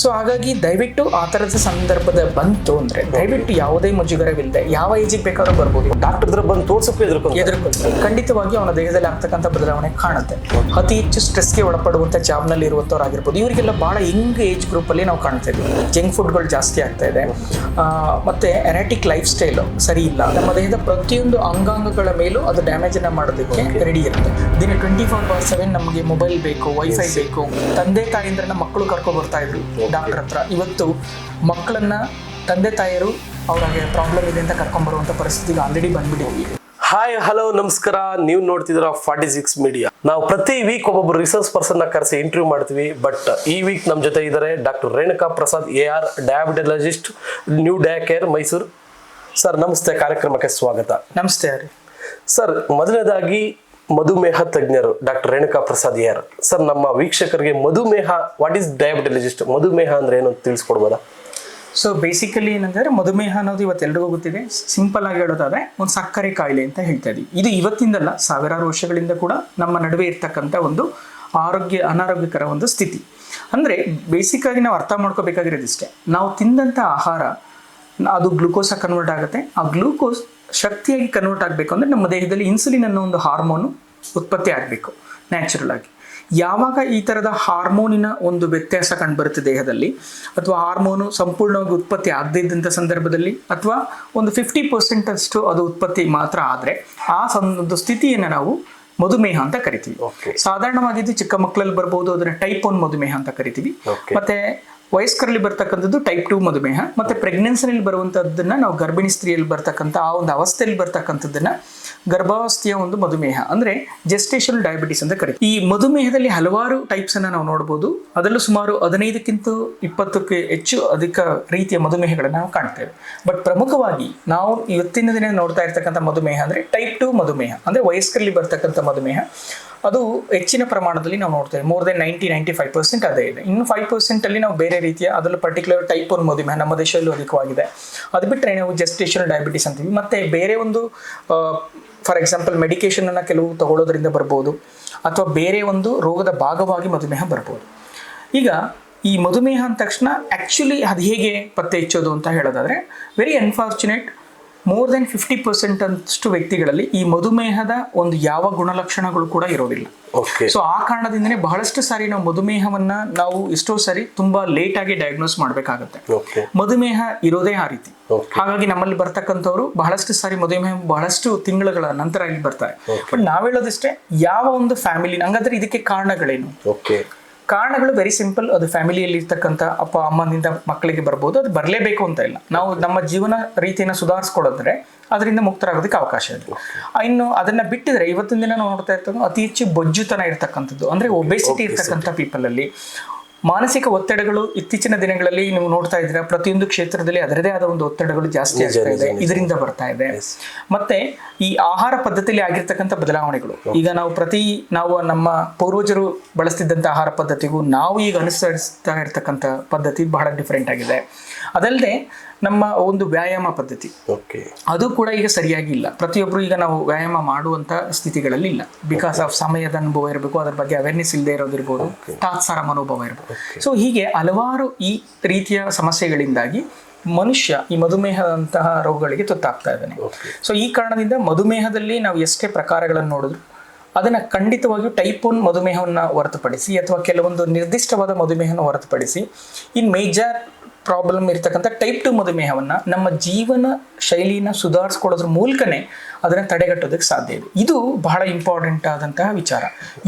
So ಹಾಗಾಗಿ ದಯವಿಟ್ಟು ಆ ಥರದ ಸಂದರ್ಭದ ಬಂತು ಅಂದ್ರೆ ದಯವಿಟ್ಟು ಯಾವುದೇ ಮುಜುಗರವಿಲ್ಲದೆ ಯಾವ ಏಜಿಗೆ ಬೇಕಾದ್ರೂ ಬರ್ಬೋದು. ಡಾಕ್ಟರ್ ಹತ್ರ ಬಂದು ತೋರ್ಸಕ್ಕೂ ಎದುರ್ಕೊಂಡು ಖಂಡಿತವಾಗಿ ಅವನ ದೇಹದಲ್ಲಿ ಆಗ್ತಕ್ಕಂಥ ಬದಲಾವಣೆ ಕಾಣುತ್ತೆ. ಅತಿ ಹೆಚ್ಚು ಸ್ಟ್ರೆಸ್ಗೆ ಒಳಪಡುವಂಥ ಜಾಬ್ನಲ್ಲಿ ಇರುವಂಥವ್ರಾಗಿರ್ಬೋದು ಇವರಿಗೆಲ್ಲ ಭಾಳ ಯಂಗ್ ಏಜ್ ಗ್ರೂಪಲ್ಲಿ ನಾವು ಕಾಣ್ತಾ ಇದ್ದೀವಿ ಜಂಕ್ ಫುಡ್ಗಳು ಜಾಸ್ತಿ ಆಗ್ತಾ ಇದೆ. ಮತ್ತೆ ಎರಾಟಿಕ್ ಲೈಫ್ ಸ್ಟೈಲು ಸರಿ ಇಲ್ಲ. ನಮ್ಮ ದೇಹದ ಪ್ರತಿಯೊಂದು ಅಂಗಾಂಗಗಳ ಮೇಲೂ ಅದು ಡ್ಯಾಮೇಜನ್ನು ಮಾಡೋದಕ್ಕೆ ರೆಡಿ ಇರುತ್ತೆ. ದಿನ ಟ್ವೆಂಟಿ ಫೋರ್ ಬಾರ್ ಸೆವೆನ್ ನಮಗೆ ಮೊಬೈಲ್ ಬೇಕು ವೈಫೈ ಬೇಕು. ತಂದೆ ತಾಯಿಂದ್ರನ್ನ ಮಕ್ಕಳು ಕರ್ಕೊ ಬರ್ತಾ ಇದ್ರು. ಡಾಕ್ಟರ್ ಹತ್ರ ಇವತ್ತು ಮಕ್ಕಳನ್ನ ತಂದೆ ತಾಯಿಯರು ಅವ್ರಿಗೆ ಪ್ರಾಬ್ಲಮ್ ಇದೆ ಅಂತ ಕರ್ಕೊಂಬರುವಂಥ ಪರಿಸ್ಥಿತಿಗೆ ಆಲ್ರೆಡಿ ಬಂದ್ಬಿಟ್ಟಿದೆ. ಹಾಯ್ ಹಲೋ ನಮಸ್ಕಾರ. ನೀವು ನೋಡ್ತಿದ್ರ ಫಾರ್ಟಿ ಸಿಕ್ಸ್ ಮೀಡಿಯಾ ನಾವು ಪ್ರತಿ ವೀಕ್ ಒಬ್ಬೊಬ್ಬರು ರಿಸರ್ಚ್ ಪರ್ಸನ್ನ ಕರೆಸಿ ಇಂಟರ್ವ್ಯೂ ಮಾಡ್ತೀವಿ. ಬಟ್ ಈ ವೀಕ್ ನಮ್ಮ ಜೊತೆ ಇದ್ದಾರೆ doctor Renuka Prasad A R diabetologist new dia care Mysuru sir ನಮಸ್ತೆ. ಕಾರ್ಯಕ್ರಮಕ್ಕೆ ಸ್ವಾಗತ. ನಮಸ್ತೆ ಸರ್ ಮೊದಲನೇದಾಗಿ ಮಧುಮೇಹ ತಜ್ಞರು ಡಾಕ್ಟರ್ ರೇಣುಕಾ ಪ್ರಸಾದ್ ಯಾರ್? ಸರ್, ನಮ್ಮ ವೀಕ್ಷಕರಿಗೆ ಮಧುಮೇಹ ವಾಟ್ ಈಸ್ ಡಯಾಬಿಟಲಜಿಸ್ಟ್ ಮಧುಮೇಹ ಅಂದ್ರೆ ಏನು ಅಂತ ತಿಳಿಸ್ಕೊಡ್ಬೋದಾ? ಸೊ ಬೇಸಿಕಲಿ ಏನಂದ್ರೆ ಮಧುಮೇಹ ಅನ್ನೋದು ಇವತ್ತೆಲ್ರಿಗೂ ಗೊತ್ತಿದೆ. ಸಿಂಪಲ್ ಆಗಿ ಹೇಳೋದಾದ್ರೆ ಒಂದು ಸಕ್ಕರೆ ಕಾಯಿಲೆ ಅಂತ ಹೇಳ್ತಾ ಇದ್ದೀವಿ ಇದು ಇವತ್ತಿಂದಲ್ಲ, ಸಾವಿರಾರು ವರ್ಷಗಳಿಂದ ಕೂಡ ನಮ್ಮ ನಡುವೆ ಇರ್ತಕ್ಕಂಥ ಒಂದು ಆರೋಗ್ಯ, ಅನಾರೋಗ್ಯಕರ ಒಂದು ಸ್ಥಿತಿ. ಅಂದರೆ ಬೇಸಿಕ್ ಆಗಿ ನಾವು ಅರ್ಥ ಮಾಡ್ಕೋಬೇಕಾಗಿರೋದಿಷ್ಟೇ. ನಾವು ತಿಂದಂಥ ಆಹಾರ, ಅದು ಗ್ಲೂಕೋಸ್ ಕನ್ವರ್ಟ್ ಆಗುತ್ತೆ. ಆ ಗ್ಲೂಕೋಸ್ ಶಕ್ತಿಯಾಗಿ ಕನ್ವರ್ಟ್ ಆಗಬೇಕು ಅಂದರೆ ನಮ್ಮ ದೇಹದಲ್ಲಿ ಇನ್ಸುಲಿನ್ ಅನ್ನೋ ಒಂದು ಹಾರ್ಮೋನು ಉತ್ಪತ್ತಿ ಆಗಬೇಕು ನ್ಯಾಚುರಲ್ ಆಗಿ. ಯಾವಾಗ ಈ ಥರದ ಹಾರ್ಮೋನಿನ ಒಂದು ವ್ಯತ್ಯಾಸ ಕಂಡುಬರುತ್ತೆ ದೇಹದಲ್ಲಿ ಅಥವಾ ಹಾರ್ಮೋನು ಸಂಪೂರ್ಣವಾಗಿ ಉತ್ಪತ್ತಿ ಆಗದೇ ಇದ್ದಂಥ ಸಂದರ್ಭದಲ್ಲಿ ಅಥವಾ ಒಂದು ಫಿಫ್ಟಿ ಪರ್ಸೆಂಟ್ ಅಷ್ಟು ಅದು ಉತ್ಪತ್ತಿ ಮಾತ್ರ ಆದರೆ ಆ ಒಂದು ಸ್ಥಿತಿಯನ್ನು ನಾವು ಮಧುಮೇಹ ಅಂತ ಕರಿತೀವಿ. ಸಾಧಾರಣವಾಗಿದ್ದು ಸಾಧಾರಣವಾಗಿ ಇದು ಚಿಕ್ಕ ಮಕ್ಕಳಲ್ಲಿ ಬರ್ಬೋದು ಅದನ್ನ ಟೈಪ್ ಒನ್ ಮಧುಮೇಹ ಅಂತ ಕರಿತೀವಿ. ಮತ್ತೆ ವಯಸ್ಕರಲ್ಲಿ ಬರ್ತಕ್ಕಂಥದ್ದು ಟೈಪ್ ಟು ಮಧುಮೇಹ. ಮತ್ತೆ ಪ್ರೆಗ್ನೆನ್ಸಿನಲ್ಲಿ ಬರುವಂಥದ್ದನ್ನ ನಾವು ಗರ್ಭಿಣಿ ಸ್ತ್ರೀಯಲ್ಲಿ ಬರ್ತಕ್ಕಂಥ ಆ ಒಂದು ಅವಸ್ಥೆಯಲ್ಲಿ ಬರ್ತಕ್ಕಂಥದ್ದನ್ನ ಗರ್ಭಾವಸ್ಥೆಯ ಒಂದು ಮಧುಮೇಹ, ಅಂದ್ರೆ ಜೆಸ್ಟೇಷನ್ ಡಯಾಬಿಟಿಸ್ ಅಂತ ಕರಿತೀವಿ. ಈ ಮಧುಮೇಹದಲ್ಲಿ ಹಲವಾರು ಟೈಪ್ಸ್ ಅನ್ನ ನಾವು ನೋಡಬಹುದು ಅದರಲ್ಲೂ ಸುಮಾರು ಹದಿನೈದಕ್ಕಿಂತ ಇಪ್ಪತ್ತಕ್ಕೆ ಹೆಚ್ಚು ಅಧಿಕ ರೀತಿಯ ಮಧುಮೇಹಗಳನ್ನು ನಾವು ಕಾಣ್ತೇವೆ. ಬಟ್ ಪ್ರಮುಖವಾಗಿ ನಾವು ಇವತ್ತಿನ ದಿನ ನೋಡ್ತಾ ಇರ್ತಕ್ಕಂಥ ಮಧುಮೇಹ ಅಂದ್ರೆ ಟೈಪ್ ಟು ಮಧುಮೇಹ, ಅಂದ್ರೆ ವಯಸ್ಕರಲ್ಲಿ ಬರ್ತಕ್ಕಂಥ ಮಧುಮೇಹ. ಅದು ಹೆಚ್ಚಿನ ಪ್ರಮಾಣದಲ್ಲಿ ನಾವು ನೋಡ್ತೇವೆ. More than ninety ninety five percent ಅದೇ ಇದೆ. ಇನ್ನು ಫೈವ್ ಪರ್ಸೆಂಟ್ ಅಲ್ಲಿ ನಾವು ಬೇರೆ ರೀತಿಯ ಅದರಲ್ಲೂ ಪರ್ಟಿಕ್ಯುಲರ್ ಟೈಪ್ ಒನ್ ಮಧುಮೇಹ ನಮ್ಮ ದೇಶದಲ್ಲೂ ಅಧಿಕವಾಗಿದೆ. ಅದು ಬಿಟ್ಟರೆ ನಾವು ಜೆಸ್ಟೇಷನ್ ಡಯಾಬಿಟಿಸ್ ಅಂತೀವಿ. ಮತ್ತೆ ಬೇರೆ ಒಂದು ಫಾರ್ ಎಕ್ಸಾಂಪಲ್ ಮೆಡಿಕೇಶನ್ ಅನ್ನ ಕೆಲವು ತಗೊಳ್ಳೋದ್ರಿಂದ ಬರ್ಬೋದು, ಅಥವಾ ಬೇರೆ ಒಂದು ರೋಗದ ಭಾಗವಾಗಿ ಮಧುಮೇಹ ಬರ್ಬೋದು. ಈಗ ಈ ಮಧುಮೇಹ ಅಂದ ತಕ್ಷಣ ಆ್ಯಕ್ಚುಲಿ ಅದು ಹೇಗೆ ಪತ್ತೆ ಹೆಚ್ಚೋದು ಅಂತ ಹೇಳೋದಾದ್ರೆ very unfortunate more than fifty percent ಅಷ್ಟು ವ್ಯಕ್ತಿಗಳಲ್ಲಿ ಈ ಮಧುಮೇಹದ ಒಂದು ಯಾವ ಗುಣಲಕ್ಷಣಗಳು ಕೂಡ ಇರೋದಿಲ್ಲ. ಸೊ ಆ ಕಾರಣದಿಂದನೇ ಬಹಳಷ್ಟು ಸಾರಿ ನಾವು ಮಧುಮೇಹವನ್ನ ನಾವು ಎಷ್ಟೋ ಸಾರಿ ತುಂಬಾ ಲೇಟ್ ಆಗಿ ಡಯಾಗ್ನೋಸ್ ಮಾಡಬೇಕಾಗುತ್ತೆ. ಮಧುಮೇಹ ಇರೋದೇ ಆ ರೀತಿ. ಹಾಗಾಗಿ ನಮ್ಮಲ್ಲಿ ಬರ್ತಕ್ಕಂಥವ್ರು ಬಹಳಷ್ಟು ಸಾರಿ ಮಧುಮೇಹ ಬಹಳಷ್ಟು ತಿಂಗಳುಗಳ ನಂತರ ಇಲ್ಲಿ ಬರ್ತಾರೆ. ಬಟ್ ನಾವ್ ಹೇಳೋದಷ್ಟೇ ಯಾವ ಒಂದು ಫ್ಯಾಮಿಲಿ ಹಂಗಾದ್ರೆ ಇದಕ್ಕೆ ಕಾರಣಗಳೇನು? ಕಾರಣಗಳು ವೆರಿ ಸಿಂಪಲ್ ಅದು ಫ್ಯಾಮಿಲಿಯಲ್ಲಿ ಇರ್ತಕ್ಕಂಥ ಅಪ್ಪ ಅಮ್ಮನಿಂದ ಮಕ್ಕಳಿಗೆ ಬರ್ಬೋದು. ಅದು ಬರಲೇಬೇಕು ಅಂತ ಇಲ್ಲ. ನಾವು ನಮ್ಮ ಜೀವನ ರೀತಿಯನ್ನು ಸುಧಾರಿಸ್ಕೊಳ್ಳೋದ್ರೆ ಅದರಿಂದ ಮುಕ್ತರಾಗೋದಕ್ಕೆ ಅವಕಾಶ ಇದೆ. ಇನ್ನು ಅದನ್ನ ಬಿಟ್ಟಿದ್ರೆ ಇವತ್ತಿನ ದಿನ ನಾವು ನೋಡ್ತಾ ಇರ್ತದೆ ಅತಿ ಹೆಚ್ಚು ಬೊಜ್ಜುತನ ಇರ್ತಕ್ಕಂಥದ್ದು. ಅಂದ್ರೆ ಒಬೆಸಿಟಿ ಇರ್ತಕ್ಕಂಥ ಪೀಪಲ್ ಅಲ್ಲಿ ಮಾನಸಿಕ ಒತ್ತಡಗಳು ಇತ್ತೀಚಿನ ದಿನಗಳಲ್ಲಿ ನೀವು ನೋಡ್ತಾ ಇದ್ದೀರಾ ಪ್ರತಿಯೊಂದು ಕ್ಷೇತ್ರದಲ್ಲಿ ಅದರದೇ ಆದ ಒಂದು ಒತ್ತಡಗಳು ಜಾಸ್ತಿ ಆಗ್ತಾ ಇದೆ ಇದರಿಂದ ಬರ್ತಾ ಇದೆ. ಮತ್ತೆ ಈ ಆಹಾರ ಪದ್ಧತಿಯಲ್ಲಿ ಆಗಿರ್ತಕ್ಕಂಥ ಬದಲಾವಣೆಗಳು. ಈಗ ನಾವು ಪ್ರತಿ ನಾವು ನಮ್ಮ ಪೂರ್ವಜರು ಬಳಸ್ತಿದ್ದಂಥ ಆಹಾರ ಪದ್ಧತಿಗೂ ನಾವು ಈಗ ಅನುಸರಿಸ್ತಾ ಇರ್ತಕ್ಕಂಥ ಪದ್ಧತಿ ಬಹಳ ಡಿಫ್ರೆಂಟ್ ಆಗಿದೆ. ಅದಲ್ಲದೆ ನಮ್ಮ ಒಂದು ವ್ಯಾಯಾಮ ಪದ್ಧತಿ. ಓಕೆ ಅದು ಕೂಡ ಈಗ ಸರಿಯಾಗಿ ಇಲ್ಲ ಪ್ರತಿಯೊಬ್ಬರು ಈಗ ನಾವು ವ್ಯಾಯಾಮ ಮಾಡುವಂತ ಸ್ಥಿತಿಗಳಲ್ಲಿ ಇಲ್ಲ. ಬಿಕಾಸ್ ಆಫ್ ಸಮಯದ ಅನುಭವ ಇರಬೇಕು ಅದರ ಬಗ್ಗೆ ಅವೇರ್ನೆಸ್ ಇಲ್ಲದೆ ಇರೋದಿರ್ಬೋದು ತಾತ್ಸಾರ ಮನೋಭಾವ ಇರಬೇಕು ಸೊ ಹೀಗೆ ಹಲವಾರು ಈ ರೀತಿಯ ಸಮಸ್ಯೆಗಳಿಂದಾಗಿ ಮನುಷ್ಯ ಈ ಮಧುಮೇಹದಂತಹ ರೋಗಗಳಿಗೆ ತುತ್ತಾಗ್ತಾ ಇದ್ದಾನೆ. ಸೊ ಈ ಕಾರಣದಿಂದ ಮಧುಮೇಹದಲ್ಲಿ ನಾವು ಎಷ್ಟೇ ಪ್ರಕಾರಗಳನ್ನು ನೋಡಿದ್ರು ಅದನ್ನ ಖಂಡಿತವಾಗಿಯೂ ಟೈಪ್ ಒನ್ ಮಧುಮೇಹವನ್ನು ಹೊರತುಪಡಿಸಿ ಅಥವಾ ಕೆಲವೊಂದು ನಿರ್ದಿಷ್ಟವಾದ ಮಧುಮೇಹವನ್ನು ಹೊರತುಪಡಿಸಿ ಇನ್ ಮೇಜರ್ ಪ್ರಾಬ್ಲಮ್ ಇರ್ತಕ್ಕಂಥ ಟೈಪ್ ಟು ಮಧುಮೇಹವನ್ನು ನಮ್ಮ ಜೀವನ ಶೈಲಿನ ಸುಧಾರಿಸ್ಕೊಳ್ಳೋದ್ರ ಮೂಲಕನೇ ಅದನ್ನು ತಡೆಗಟ್ಟೋದಕ್ಕೆ ಸಾಧ್ಯ ಇದೆ. ಇದು ಬಹಳ ಇಂಪಾರ್ಟೆಂಟ್ ಆದಂತಹ ವಿಚಾರ.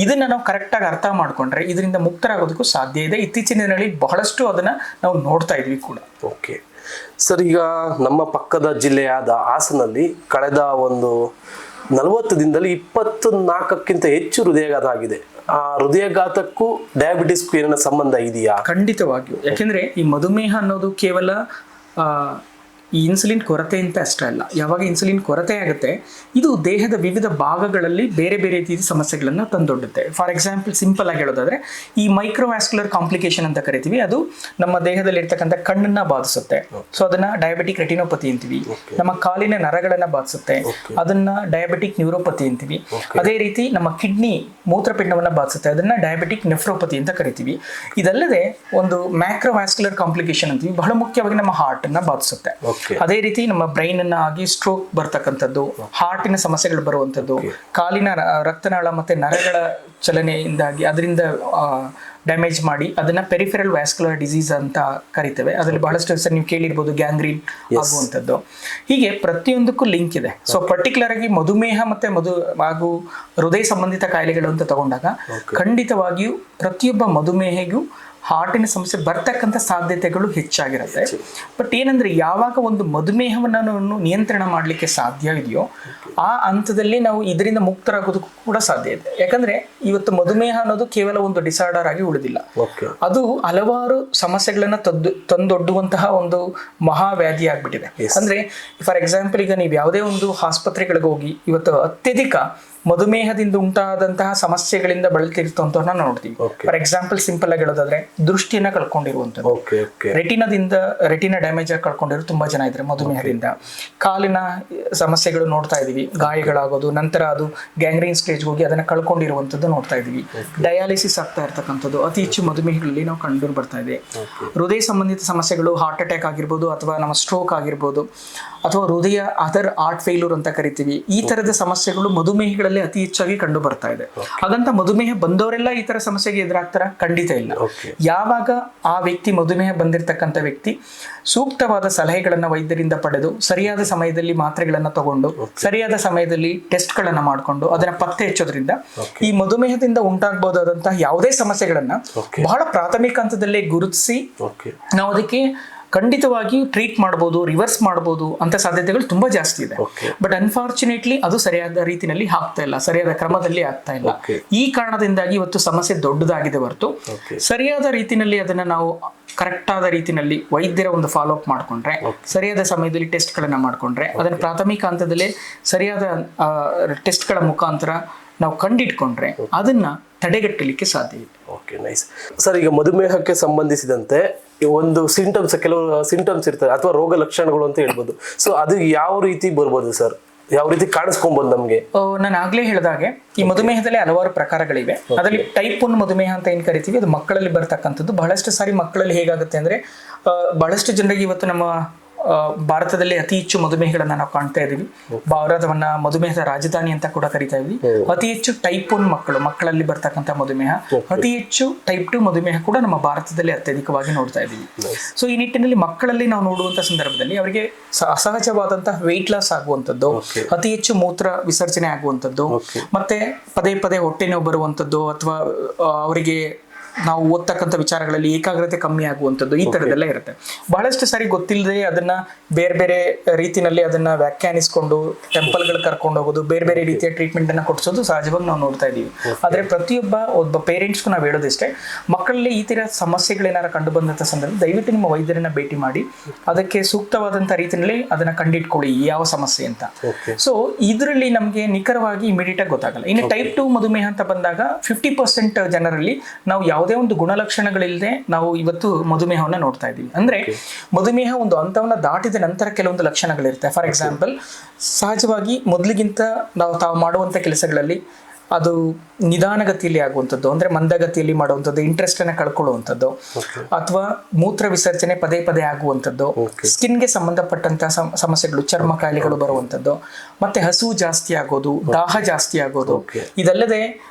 ಇದನ್ನು ನಾವು ಕರೆಕ್ಟಾಗಿ ಅರ್ಥ ಮಾಡಿಕೊಂಡ್ರೆ ಇದರಿಂದ ಮುಕ್ತರಾಗೋದಕ್ಕೂ ಸಾಧ್ಯ ಇದೆ. ಇತ್ತೀಚಿನ ದಿನಗಳಲ್ಲಿ ಬಹಳಷ್ಟು ಅದನ್ನು ನಾವು ನೋಡ್ತಾ ಇದ್ವಿ ಕೂಡ. ಓಕೆ ಸರ್, ಈಗ ನಮ್ಮ ಪಕ್ಕದ ಜಿಲ್ಲೆಯಾದ ಹಾಸನಲ್ಲಿ ಕಳೆದ ಒಂದು ನಲವತ್ತು ದಿನದಲ್ಲಿ ಇಪ್ಪತ್ತು ನಾಲ್ಕಕ್ಕಿಂತ ಹೆಚ್ಚು ಹೃದಯಘಾತ ಆಗಿದೆ ಆ ಹೃದಯಘಾತಕ್ಕೂ ಡಯಾಬಿಟಿಸ್ಗೂ ಏನಾರ ಸಂಬಂಧ ಇದೆಯಾ? ಖಂಡಿತವಾಗಿಯೂ. ಯಾಕೆಂದ್ರೆ ಈ ಮಧುಮೇಹ ಅನ್ನೋದು ಕೇವಲ ಈ ಇನ್ಸುಲಿನ್ ಕೊರತೆ ಅಂತ ಅಷ್ಟೇ ಅಲ್ಲ. ಯಾವಾಗ ಇನ್ಸುಲಿನ್ ಕೊರತೆ ಆಗುತ್ತೆ ಇದು ದೇಹದ ವಿವಿಧ ಭಾಗಗಳಲ್ಲಿ ಬೇರೆ ಬೇರೆ ರೀತಿಯ ಸಮಸ್ಯೆಗಳನ್ನು ತಂದೊಡ್ಡುತ್ತೆ. ಫಾರ್ ಎಕ್ಸಾಂಪಲ್ ಸಿಂಪಲ್ ಆಗಿ ಹೇಳೋದಾದ್ರೆ ಈ ಮೈಕ್ರೋವ್ಯಾಸ್ಕ್ಯುಲರ್ ಕಾಂಪ್ಲಿಕೇಶನ್ ಅಂತ ಕರಿತೀವಿ ಅದು ನಮ್ಮ ದೇಹದಲ್ಲಿ ಇರ್ತಕ್ಕಂಥ ಕಣ್ಣನ್ನ ಬಾಧಿಸುತ್ತೆ. ಸೊ ಅದನ್ನ ಡಯಾಬಿಟಿಕ್ ರೆಟಿನೋಪತಿ ಅಂತೀವಿ. ನಮ್ಮ ಕಾಲಿನ ನರಗಳನ್ನ ಬಾಧಿಸುತ್ತೆ. ಅದನ್ನ ಡಯಾಬಿಟಿಕ್ ನ್ಯೂರೋಪತಿ ಅಂತೀವಿ. ಅದೇ ರೀತಿ ನಮ್ಮ ಕಿಡ್ನಿ ಮೂತ್ರಪಿಂಡವನ್ನ ಬಾಧಿಸುತ್ತೆ. ಅದನ್ನ ಡಯಾಬಿಟಿಕ್ ನೆಫ್ರೋಪತಿ ಅಂತ ಕರಿತೀವಿ. ಇದಲ್ಲದೆ ಒಂದು ಮ್ಯಾಕ್ರೋವ್ಯಾಸ್ಕ್ಯುಲರ್ ಕಾಂಪ್ಲಿಕೇಶನ್ ಅಂತೀವಿ. ಬಹಳ ಮುಖ್ಯವಾಗಿ ನಮ್ಮ ಹಾರ್ಟ್ ಅನ್ನ ಬಾಧಿಸುತ್ತೆ. ಅದೇ ರೀತಿ ನಮ್ಮ ಬ್ರೈನ್ ಅನ್ನ ಆಗಿ ಸ್ಟ್ರೋಕ್ ಬರ್ತಕ್ಕಂಥದ್ದು ಹಾರ್ಟಿನ ಸಮಸ್ಯೆಗಳು ಬರುವಂಥದ್ದು ಕಾಲಿನ ರಕ್ತನಾಳ ಮತ್ತೆ ನರಗಳ ಚಲನೆಯಿಂದಾಗಿ ಅದರಿಂದ ಡ್ಯಾಮೇಜ್ ಮಾಡಿ ಅದನ್ನ ಪೆರಿಫೆರಲ್ ವ್ಯಾಸ್ಕ್ಯುಲರ್ ಡಿಸೀಸ್ ಅಂತ ಕರಿತೇವೆ. ಅದರಲ್ಲಿ ಬಹಳಷ್ಟು ಹೆಸರು ನೀವು ಕೇಳಿರ್ಬೋದು ಗ್ಯಾಂಗ್ರೀನ್ ಆಗುವಂಥದ್ದು. ಹೀಗೆ ಪ್ರತಿಯೊಂದಕ್ಕೂ ಲಿಂಕ್ ಇದೆ. ಸೊ ಪರ್ಟಿಕ್ಯುಲರ್ ಆಗಿ ಮಧುಮೇಹ ಮತ್ತೆ ಮಧು ಹಾಗೂ ಹೃದಯ ಸಂಬಂಧಿತ ಕಾಯಿಲೆಗಳು ಅಂತ ತಗೊಂಡಾಗ ಖಂಡಿತವಾಗಿಯೂ ಪ್ರತಿಯೊಬ್ಬ ಮಧುಮೇಹಿಗೂ ಹಾರ್ಟಿನ ಸಮಸ್ಯೆ ಬರ್ತಕ್ಕಂಥ ಸಾಧ್ಯತೆಗಳು ಹೆಚ್ಚಾಗಿರುತ್ತೆ. ಬಟ್ ಏನಂದ್ರೆ ಯಾವಾಗ ಒಂದು ಮಧುಮೇಹವನ್ನು ನಿಯಂತ್ರಣ ಮಾಡಲಿಕ್ಕೆ ಸಾಧ್ಯ ಇದೆಯೋ ಆ ಹಂತದಲ್ಲಿ ನಾವು ಇದರಿಂದ ಮುಕ್ತರಾಗೋದಕ್ಕೂ ಕೂಡ ಸಾಧ್ಯ ಇದೆ. ಯಾಕಂದ್ರೆ ಇವತ್ತು ಮಧುಮೇಹ ಅನ್ನೋದು ಕೇವಲ ಒಂದು ಡಿಸಾರ್ಡರ್ ಆಗಿ ಉಳಿದಿಲ್ಲ. ಅದು ಹಲವಾರು ಸಮಸ್ಯೆಗಳನ್ನ ತಂದು ತಂದೊಡ್ಡುವಂತಹ ಒಂದು ಮಹಾವ್ಯಾಧಿ ಆಗ್ಬಿಟ್ಟಿದೆ. ಅಂದ್ರೆ ಫಾರ್ ಎಕ್ಸಾಂಪಲ್ ಈಗ ನೀವು ಯಾವುದೇ ಒಂದು ಆಸ್ಪತ್ರೆಗಳಿಗೆ ಹೋಗಿ ಇವತ್ತು ಅತ್ಯಧಿಕ ಮಧುಮೇಹದಿಂದ ಉಂಟಾದಂತಹ ಸಮಸ್ಯೆಗಳಿಂದ ಬಳಲ್ತಿರ್ತಂತವ್ರನ್ನ ನೋಡ್ತೀವಿ. ಫಾರ್ ಎಕ್ಸಾಂಪಲ್ ಸಿಂಪಲ್ ಆಗಿ ಹೇಳೋದಾದ್ರೆ ದೃಷ್ಟಿಯನ್ನ ಕಳ್ಕೊಂಡಿರುವಂಥದ್ದು ರೆಟಿನದಿಂದ ರೆಟಿನ ಡ್ಯಾಮೇಜ್ ಆಗಿ ಕಳ್ಕೊಂಡಿರೋ ತುಂಬಾ ಜನ ಇದ್ದಾರೆ ಮಧುಮೇಹದಿಂದ. ಕಾಲಿನ ಸಮಸ್ಯೆಗಳು ನೋಡ್ತಾ ಇದೀವಿ. ಗಾಯಗಳಾಗೋದು ನಂತರ ಅದು ಗ್ಯಾಂಗ್ರೀನ್ ಸ್ಟೇಜ್ ಹೋಗಿ ಅದನ್ನ ಕಳ್ಕೊಂಡಿರುವಂತದ್ದು ನೋಡ್ತಾ ಇದೀವಿ. ಡಯಾಲಿಸಿಸ್ ಆಗ್ತಾ ಇರ್ತಕ್ಕಂಥದ್ದು. ಅತಿ ಹೆಚ್ಚು ಮಧುಮೇಹಗಳಲ್ಲಿ ನಾವು ಕಂಡು ಬರ್ತಾ ಇದೆ. ಹೃದಯ ಸಂಬಂಧಿತ ಸಮಸ್ಯೆಗಳು ಹಾರ್ಟ್ ಅಟ್ಯಾಕ್ ಆಗಿರ್ಬೋದು ಅಥವಾ ನಮ್ಮ ಸ್ಟ್ರೋಕ್ ಆಗಿರ್ಬೋದು ಅಥವಾ ಹೃದಯ ಅದರ್ ಹಾರ್ಟ್ ಫೇಲ್ಯೂರ್ ಅಂತ ಕರಿತೀವಿ. ಈ ತರದ ಸಮಸ್ಯೆಗಳು ಮಧುಮೇಹಿಗಳಲ್ಲಿ ಅತಿ ಹೆಚ್ಚಾಗಿ ಕಂಡು ಬರ್ತಾ ಇದೆ. ಹಾಗಂತ ಮಧುಮೇಹ ಬಂದವರೆಲ್ಲ ಈ ತರ ಸಮಸ್ಯೆಗೆ ಎದುರಾಗ್ತಾರ? ಖಂಡಿತ ಇಲ್ಲ. ಯಾವಾಗ ಆ ವ್ಯಕ್ತಿ ಮಧುಮೇಹ ಬಂದಿರತಕ್ಕಂಥ ವ್ಯಕ್ತಿ ಸೂಕ್ತವಾದ ಸಲಹೆಗಳನ್ನ ವೈದ್ಯರಿಂದ ಪಡೆದು ಸರಿಯಾದ ಸಮಯದಲ್ಲಿ ಮಾತ್ರೆಗಳನ್ನ ತಗೊಂಡು ಸರಿಯಾದ ಸಮಯದಲ್ಲಿ ಟೆಸ್ಟ್ ಗಳನ್ನ ಮಾಡಿಕೊಂಡು ಅದನ್ನ ಪತ್ತೆ ಹಚ್ಚೋದ್ರಿಂದ ಈ ಮಧುಮೇಹದಿಂದ ಉಂಟಾಗಬಹುದಾದಂತಹ ಯಾವುದೇ ಸಮಸ್ಯೆಗಳನ್ನ ಬಹಳ ಪ್ರಾಥಮಿಕ ಹಂತದಲ್ಲೇ ಗುರುತಿಸಿ ನಾವು ಅದಕ್ಕೆ ಖಂಡಿತವಾಗಿ ಟ್ರೀಟ್ ಮಾಡ್ಬೋದು ರಿವರ್ಸ್ ಮಾಡ್ಬೋದು ಅಂತ ಸಾಧ್ಯತೆಗಳು ತುಂಬಾ ಜಾಸ್ತಿ ಇದೆ. ಬಟ್ ಅನ್ಫಾರ್ಚುನೇಟ್ಲಿ ಅದು ಸರಿಯಾದ ರೀತಿಯಲ್ಲಿ ಆಗ್ತಾ ಇಲ್ಲ ಸರಿಯಾದ ಕ್ರಮದಲ್ಲಿ ಆಗ್ತಾ ಇಲ್ಲ. ಈ ಕಾರಣದಿಂದಾಗಿ ಇವತ್ತು ಸಮಸ್ಯೆ ದೊಡ್ಡದಾಗಿದೆ ಹೊರತು. ಸರಿಯಾದ ರೀತಿಯಲ್ಲಿ ಅದನ್ನ ನಾವು ಕರೆಕ್ಟ್ ಆದ ರೀತಿಯಲ್ಲಿ ವೈದ್ಯರ ಒಂದು ಫಾಲೋ ಅಪ್ ಮಾಡ್ಕೊಂಡ್ರೆ ಸರಿಯಾದ ಸಮಯದಲ್ಲಿ ಟೆಸ್ಟ್ಗಳನ್ನ ಮಾಡ್ಕೊಂಡ್ರೆ ಅದನ್ನ ಪ್ರಾಥಮಿಕ ಹಂತದಲ್ಲಿ ಸರಿಯಾದ ಟೆಸ್ಟ್ಗಳ ಮುಖಾಂತರ ನಾವು ಕಂಡಿಟ್ಕೊಂಡ್ರೆ ಅದನ್ನ ತಡೆಗಟ್ಟಲಿಕ್ಕೆ ಸಾಧ್ಯ ಇದೆ. ಓಕೆ ನೈಸ್ ಸರ್ ಈಗ ಮಧುಮೇಹಕ್ಕೆ ಸಂಬಂಧಿಸಿದಂತೆ ಒಂದು ಸಿಂಟಮ್ಸ್ ಕೆಲವು ಸಿಂಟಮ್ಸ್ ಇರ್ತದೆ ಅಥವಾ ರೋಗ ಲಕ್ಷಣಗಳು ಅಂತ ಹೇಳ್ಬೋದು. ಸೊ ಅದು ಯಾವ ರೀತಿ ಬರ್ಬೋದು ಸರ್ ಯಾವ ರೀತಿ ಕಾಣಿಸ್ಕೊಂಬೋದು ನಮಗೆ? ನಾನು ಆಗ್ಲೇ ಹೇಳಿದಾಗೆ ಈ ಮಧುಮೇಹದಲ್ಲಿ ಹಲವಾರು ಪ್ರಕಾರಗಳಿವೆ. ಅದರಲ್ಲಿ ಟೈಪ್ ಒನ್ ಮಧುಮೇಹ ಅಂತ ಏನ್ ಕರಿತೀವಿ ಅದು ಮಕ್ಕಳಲ್ಲಿ ಬರ್ತಕ್ಕಂಥದ್ದು. ಬಹಳಷ್ಟು ಸಾರಿ ಮಕ್ಕಳಲ್ಲಿ ಹೇಗಾಗುತ್ತೆ ಅಂದ್ರೆ ಬಹಳಷ್ಟು ಜನರಿಗೆ ಇವತ್ತು ನಮ್ಮ ಭಾರತದಲ್ಲಿ ಅತಿ ಹೆಚ್ಚು ಮಧುಮೇಹಗಳನ್ನ ನಾವು ಕಾಣ್ತಾ ಇದೀವಿ. ಭಾರತವನ್ನ ಮಧುಮೇಹದ ರಾಜಧಾನಿ ಅಂತ ಕೂಡ ಕರಿತಾ ಇದ್ವಿ ಅತಿ ಹೆಚ್ಚು ಟೈಪ್ ಒನ್ ಮಕ್ಕಳು ಮಕ್ಕಳಲ್ಲಿ ಬರ್ತಕ್ಕಂಥ ಮಧುಮೇಹ. ಅತಿ ಹೆಚ್ಚು ಟೈಪ್ ಟು ಮಧುಮೇಹ ಕೂಡ ನಮ್ಮ ಭಾರತದಲ್ಲಿ ಅತ್ಯಧಿಕವಾಗಿ ನೋಡ್ತಾ ಇದೀವಿ. ಸೊ ಈ ನಿಟ್ಟಿನಲ್ಲಿ ಮಕ್ಕಳಲ್ಲಿ ನಾವು ನೋಡುವಂತ ಸಂದರ್ಭದಲ್ಲಿ ಅವರಿಗೆ ಅಸಹಜವಾದಂತಹ ವೆಯ್ಟ್ ಲಾಸ್ ಆಗುವಂಥದ್ದು ಅತಿ ಹೆಚ್ಚು ಮೂತ್ರ ವಿಸರ್ಜನೆ ಆಗುವಂಥದ್ದು ಮತ್ತೆ ಪದೇ ಪದೇ ಹೊಟ್ಟೆ ನೋವು ಬರುವಂಥದ್ದು ಅಥವಾ ಅವರಿಗೆ ನಾವು ಓದ್ತಕ್ಕಂಥ ವಿಚಾರಗಳಲ್ಲಿ ಏಕಾಗ್ರತೆ ಕಮ್ಮಿ ಆಗುವಂಥದ್ದು ಈ ಥರದ್ದೆಲ್ಲ ಇರುತ್ತೆ. ಬಹಳಷ್ಟು ಸಾರಿ ಗೊತ್ತಿಲ್ಲದೆ ಅದನ್ನ ಬೇರೆ ಬೇರೆ ರೀತಿನಲ್ಲಿ ಅದನ್ನ ವ್ಯಾಖ್ಯಾನಿಸ್ಕೊಂಡು ಟೆಂಪಲ್ಗಳು ಕರ್ಕೊಂಡು ಹೋಗೋದು ಬೇರೆ ಬೇರೆ ರೀತಿಯ ಟ್ರೀಟ್ಮೆಂಟ್ ಅನ್ನ ಕೊಡಿಸೋದು ಸಹಜವಾಗಿ ನಾವು ನೋಡ್ತಾ ಇದ್ದೀವಿ. ಆದ್ರೆ ಪ್ರತಿಯೊಬ್ಬ ಒಬ್ಬ ಪೇರೆಂಟ್ಸ್ಗೂ ನಾವು ಹೇಳೋದಿಷ್ಟೇ ಮಕ್ಕಳಲ್ಲಿ ಈ ತರ ಸಮಸ್ಯೆಗಳೇನಾರ ಕಂಡು ಬಂದಂಥ ಸಂದರ್ಭ ದಯವಿಟ್ಟು ನಿಮ್ಮ ವೈದ್ಯರನ್ನ ಭೇಟಿ ಮಾಡಿ ಅದಕ್ಕೆ ಸೂಕ್ತವಾದಂಥ ರೀತಿಯಲ್ಲಿ ಅದನ್ನ ಕಂಡಿಟ್ಕೊಳ್ಳಿ ಯಾವ ಸಮಸ್ಯೆ ಅಂತ. ಸೊ ಇದರಲ್ಲಿ ನಮಗೆ ನಿಖರವಾಗಿ ಇಮಿಡಿಯೇಟ್ ಆಗಿ ಗೊತ್ತಾಗಲ್ಲ. ಇನ್ನು ಟೈಪ್ ಟು ಮಧುಮೇಹ ಅಂತ ಬಂದಾಗ ಫಿಫ್ಟಿ ಪರ್ಸೆಂಟ್ ಜನರಲ್ಲಿ ನಾವು ಯಾವುದೇ ಒಂದು ಗುಣಲಕ್ಷಣಗಳಿಲ್ಲದೆ ನಾವು ಇವತ್ತು ಮಧುಮೇಹವನ್ನು ನೋಡ್ತಾ ಇದ್ದೀವಿ. ಅಂದರೆ ಮಧುಮೇಹ ಒಂದು ಹಂತವನ್ನು ದಾಟಿದ ನಂತರ ಕೆಲವೊಂದು ಲಕ್ಷಣಗಳಿರುತ್ತೆ. ಫಾರ್ ಎಕ್ಸಾಂಪಲ್ ಸಹಜವಾಗಿ ಮೊದಲಿಗಿಂತ ನಾವು ತಾವು ಮಾಡುವಂಥ ಕೆಲಸಗಳಲ್ಲಿ ಅದು ನಿಧಾನಗತಿಯಲ್ಲಿ ಆಗುವಂಥದ್ದು. ಅಂದರೆ ಮಂದಗತಿಯಲ್ಲಿ ಮಾಡುವಂಥದ್ದು ಇಂಟ್ರೆಸ್ಟ್ ಅನ್ನು ಕಳ್ಕೊಳ್ಳುವಂಥದ್ದು. ಅಥವಾ ಮೂತ್ರ ವಿಸರ್ಜನೆ ಪದೇ ಪದೇ ಆಗುವಂಥದ್ದು. ಸ್ಕಿನ್ಗೆ ಸಂಬಂಧಪಟ್ಟಂತಹ ಸಮ- ಸಮಸ್ಯೆಗಳು ಚರ್ಮ ಕಾಯಿಲೆಗಳು ಬರುವಂಥದ್ದು. ಮತ್ತೆ ಹಸು ಜಾಸ್ತಿ ಆಗೋದು ದಾಹ ಜಾಸ್ತಿ ಆಗೋದು. ಇದಲ್ಲದೆ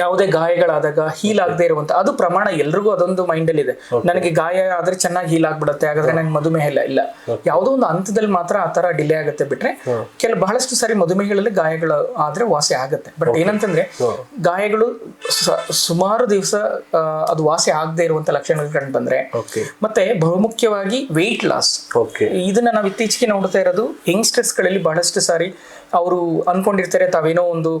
ಯಾವುದೇ ಗಾಯಗಳಾದಾಗ ಹೀಲ್ ಆಗದೆ ಇರುವಂತ ಅದು ಪ್ರಮಾಣ ಎಲ್ರಿಗೂ ಅದೊಂದು ಮೈಂಡಲ್ಲಿ ಇದೆ. ನನಗೆ ಗಾಯ ಆದ್ರೆ ಚೆನ್ನಾಗಿ ಹೀಲ್ ಆಗ್ಬಿಡುತ್ತೆ ಹಾಗಾದ್ರೆ ನಂಗೆ ಮಧುಮೇಹ ಇಲ್ಲ ಇಲ್ಲ. ಯಾವುದೋ ಒಂದು ಹಂತದಲ್ಲಿ ಮಾತ್ರ ಆ ತರ ಡಿಲೇ ಆಗುತ್ತೆ ಬಿಟ್ರೆ ಕೆಲ ಬಹಳಷ್ಟು ಸಾರಿ ಮಧುಮೇಹಗಳಲ್ಲಿ ಗಾಯಗಳು ಆದ್ರೆ ವಾಸಿ ಆಗುತ್ತೆ. ಬಟ್ ಏನಂತಂದ್ರೆ ಗಾಯಗಳು ಸುಮಾರು ದಿವಸ ಅದು ವಾಸಿ ಆಗದೆ ಇರುವಂತ ಲಕ್ಷಣಗಳು ಕಂಡು ಬಂದ್ರೆ ಮತ್ತೆ ಬಹುಮುಖ್ಯವಾಗಿ ವೆಯ್ಟ್ ಲಾಸ್ ಇದನ್ನ ನಾವು ಇತ್ತೀಚೆಗೆ ನೋಡ್ತಾ ಇರೋದು ಯಂಗ್ಸ್ಟರ್ಸ್ಗಳಲ್ಲಿ ಬಹಳಷ್ಟು ಸಾರಿ ಅವರು ಅನ್ಕೊಂಡಿರ್ತಾರೆ ತಾವೇನೋ ಒಂದು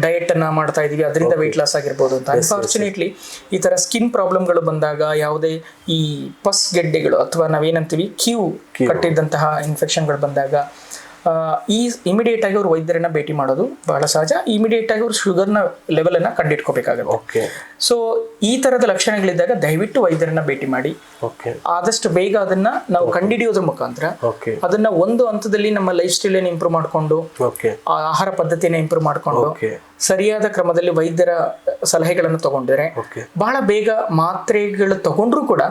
ಡಯೆಟ್ ಅನ್ನ ಮಾಡ್ತಾ ಇದೀವಿ ಅದರಿಂದ ವೆಯ್ಟ್ ಲಾಸ್ ಆಗಿರ್ಬೋದು ಅಂತ. ಅನ್ಫಾರ್ಚುನೇಟ್ಲಿ ಈ ತರ ಸ್ಕಿನ್ ಪ್ರಾಬ್ಲಮ್ಗಳು ಬಂದಾಗ ಯಾವುದೇ ಈ ಪಸ್ ಗೆಡ್ಡೆಗಳು ಅಥವಾ ನಾವೇನಂತೀವಿ ಕ್ಯೂ ಕಟ್ಟಿದ್ದಂತಹ ಇನ್ಫೆಕ್ಷನ್ಗಳು ಬಂದಾಗ ಈ ಇಮಿಡಿಯೇಟ್ ಆಗಿ ಅವ್ರು ವೈದ್ಯರನ್ನ ಭೇಟಿ ಮಾಡೋದು ಬಹಳ ಸಹಜ. ಇಮಿಡಿಯೇಟ್ ಆಗಿ ಅವ್ರು ಶುಗರ್ನ ಲೆವೆಲ್ ಅನ್ನ ಕಂಡಿಟ್ಕೋಬೇಕಾಗುತ್ತೆ. ಓಕೆ ಸೊ ಈ ತರದ ಲಕ್ಷಣಗಳಿದ್ದಾಗ ದಯವಿಟ್ಟು ವೈದ್ಯರನ್ನ ಭೇಟಿ ಮಾಡಿ. ಓಕೆ ಆದಷ್ಟು ಬೇಗ ಅದನ್ನ ನಾವು ಕಂಡಿಡಿಯೋದ್ರ ಮುಖಾಂತರ ಓಕೆ ಅದನ್ನ ಒಂದು ಹಂತದಲ್ಲಿ ನಮ್ಮ ಲೈಫ್ ಸ್ಟೈಲ್ ಇಂಪ್ರೂವ್ ಮಾಡಿಕೊಂಡು ಓಕೆ ಆ ಆಹಾರ ಪದ್ಧತಿಯನ್ನ ಇಂಪ್ರೂವ್ ಮಾಡಿಕೊಂಡು ಓಕೆ ಸರಿಯಾದ ಕ್ರಮದಲ್ಲಿ ವೈದ್ಯರ ಸಲಹೆಗಳನ್ನು ತಗೊಂಡಿದ್ರೆ ಬಹಳ ಬೇಗ ಮಾತ್ರೆಗಳು ತಗೊಂಡ್ರು ಕೂಡ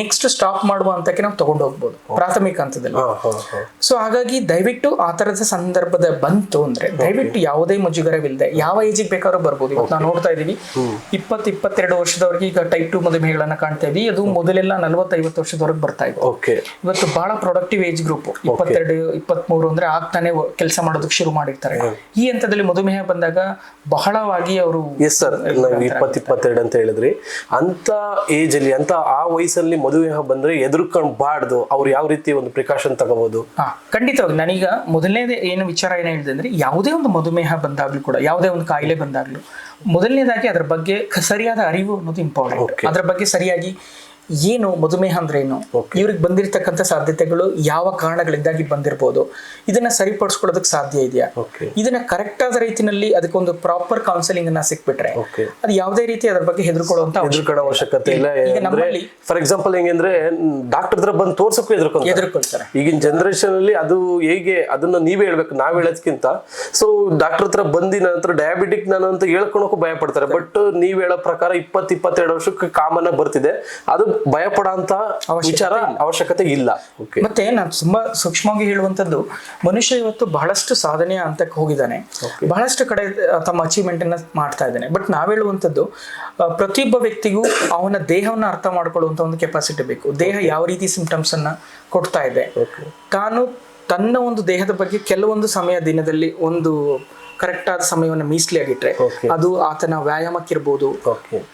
ನೆಕ್ಸ್ಟ್ ಸ್ಟಾಪ್ ಮಾಡುವ ಹಂತಕ್ಕೆ ನಾವು ತಗೊಂಡು ಹೋಗ್ಬೋದು ಪ್ರಾಥಮಿಕ ಹಂತದಲ್ಲಿ. ಸೊ ಹಾಗಾಗಿ ದಯವಿಟ್ಟು ಆ ತರದ ಸಂದರ್ಭದ ಬಂತು ಅಂದ್ರೆ ದಯವಿಟ್ಟು ಯಾವುದೇ ಮುಜುಗರವಿಲ್ಲದೆ ಯಾವ ಏಜಿಗೆ ಬೇಕಾದ್ರೂ ಬರ್ಬೋದು. ಇವತ್ತು ನಾವು ನೋಡ್ತಾ ಇದೀವಿ ಇಪ್ಪತ್ತು ಇಪ್ಪತ್ತೆರಡು ವರ್ಷದವರೆಗೆ ಈಗ ಟೈಪ್ ಟು ಮಧುಮೇಹಗಳನ್ನ ಕಾಣ್ತಾ ಇದೀವಿ. ಅದು ಮೊದಲೆಲ್ಲ ನಲವತ್ತೈವತ್ತು ವರ್ಷದವರೆಗೆ ಬರ್ತಾ ಓಕೆ ಇವತ್ತು ಬಹಳ ಪ್ರೊಡಕ್ಟಿವ್ ಏಜ್ ಗ್ರೂಪ್ ಇಪ್ಪತ್ತೆರಡು ಇಪ್ಪತ್ಮೂರು ಅಂದ್ರೆ ಆಗ್ತಾನೆ ಕೆಲಸ ಮಾಡೋದಕ್ಕೆ ಶುರು ಮಾಡಿರ್ತಾರೆ. ಈ ಹಂತದಲ್ಲಿ ಮಧುಮೇಹ ಬಂದಾಗ ಬಹಳವಾಗಿ ಅವರು ಎಸ್ ಸರ್ ನಾವು ಇಪ್ಪತ್ ಇಪ್ಪತ್ತೆರಡು ಅಂತ ಹೇಳಿದ್ರಿ. ಅಂತ ಏಜ್ ಅಲ್ಲಿ ಅಂತ ಆ ವಯಸ್ಸಲ್ಲಿ ಮದುವೆ ಬಂದ್ರೆ ಎದುರ್ಕೊಂಡ್ಬಾರ್ದು ಅವ್ರು ಯಾವ ರೀತಿ ಒಂದು ಪ್ರಿಕಾಷನ್ ತಗೋಬಹುದು ಹಾ ಖಂಡಿತವಾಗಿ. ನಾನೀಗ ಮೊದಲನೇದೇ ಏನು ವಿಚಾರ ಏನ ಹೇಳಿದೆ ಅಂದ್ರೆ ಯಾವುದೇ ಒಂದು ಮಧುಮೇಹ ಬಂದಾಗ್ಲೂ ಕೂಡ ಯಾವುದೇ ಒಂದು ಕಾಯಿಲೆ ಬಂದಾಗ್ಲೂ ಮೊದಲನೇದಾಗಿ ಅದರ ಬಗ್ಗೆ ಸರಿಯಾದ ಅರಿವು ಅನ್ನೋದು ಇಂಪಾರ್ಟೆಂಟ್ ಅದರ ಬಗ್ಗೆ ಸರಿಯಾಗಿ ಏನು ಮಧುಮೇಹ ಅಂದ್ರೆ ಏನು ಇವ್ರಿಗೆ ಬಂದಿರತಕ್ಕಂಥ ಸಾಧ್ಯತೆಗಳು ಯಾವ ಕಾರಣಗಳಿಂದಾಗಿ ಬಂದಿರಬಹುದು ಇದನ್ನ ಸರಿಪಡಿಸ್ಕೊಳ್ಳೋದಕ್ಕೆ ಸಾಧ್ಯ ಇದೆಯಾ? ಇದನ್ನ ಕರೆಕ್ಟ್ ಆದ ರೀತಿನಲ್ಲಿ ಅದಕ್ಕೊಂದು ಪ್ರಾಪರ್ ಕೌನ್ಸಿಲಿಂಗ್ ಅನ್ನ ಸಿಕ್ಬಿಟ್ರೆ ಅದು ಯಾವುದೇ ರೀತಿ ಅದ್ರ ಬಗ್ಗೆ ಹೆದರ್ಕೊಳ್ಳುವಂತ ಅವಶ್ಯಕತೆ ಇಲ್ಲ. ಫಾರ್ ಎಕ್ಸಾಂಪಲ್ ಹೆಂಗಂದ್ರೆ ಡಾಕ್ಟರ್ ಹತ್ರ ಬಂದು ತೋರ್ಸಕ್ಕೂ ಎದುರ್ಕೊಂತಾರೆ ಹೆದರ್ಕೊಳ್ತಾರೆ ಈಗಿನ ಜನರೇಷನ್ ಅಲ್ಲಿ ಅದು ಹೇಗೆ ಅದನ್ನ ನೀವೇ ಹೇಳ್ಬೇಕು ನಾವ್ ಹೇಳೋದ್ಕಿಂತ. ಸೊ ಡಾಕ್ಟರ್ ಹತ್ರ ಬಂದಿ ನಂತರ ಡಯಾಬಿಟಿಕ್ ನಾನು ಅಂತ ಹೇಳ್ಕೊಳಕ್ಕೂ ಭಯ ಪಡ್ತಾರೆ ಬಟ್ ನೀವ್ ಹೇಳೋ ಪ್ರಕಾರ ಇಪ್ಪತ್ ಇಪ್ಪತ್ತೆರಡು ವರ್ಷಕ್ಕೆ ಕಾಮನ್ ಆಗಿ ಬರ್ತಿದೆ. ಅದು ಭಯ ಪಡೋಂತ ವಿಚಾರ ಅವಶ್ಯಕತೆ ಇಲ್ಲ. ಮತ್ತೆ ನಾನು ತುಂಬಾ ಸೂಕ್ಷ್ಮವಾಗಿ ಹೇಳುವಂತದ್ದು ಮನುಷ್ಯ ಇವತ್ತು ಬಹಳಷ್ಟು ಸಾಧನೆಯ ಹಂತಕ್ಕೆ ಹೋಗಿದ್ದಾನೆ. ಬಹಳಷ್ಟು ಕಡೆ ತಮ್ಮ ಅಚೀವ್ಮೆಂಟ್ ಅನ್ನ ಮಾಡ್ತಾ ಇದ್ದಾನೆ. ಬಟ್ ನಾವ್ ಹೇಳುವಂತದ್ದು ಪ್ರತಿಯೊಬ್ಬ ವ್ಯಕ್ತಿಗೂ ಅವನ ದೇಹವನ್ನ ಅರ್ಥ ಮಾಡ್ಕೊಳ್ಳುವಂತ ಒಂದು ಕೆಪಾಸಿಟಿ ಬೇಕು. ದೇಹ ಯಾವ ರೀತಿ ಸಿಂಪ್ಟಮ್ಸ್ ಅನ್ನ ಕೊಡ್ತಾ ಇದೆ. ತಾನು ತನ್ನ ಒಂದು ದೇಹದ ಬಗ್ಗೆ ಕೆಲವೊಂದು ಸಮಯ ದಿನದಲ್ಲಿ ಒಂದು ಕರೆಕ್ಟ್ ಆದ ಸಮಯವನ್ನು ಮೀಸಲಿಯಾಗಿಟ್ರೆ Okay. ಅದು ಆತನ ವ್ಯಾಯಾಮಕ್ಕಿರ್ಬೋದು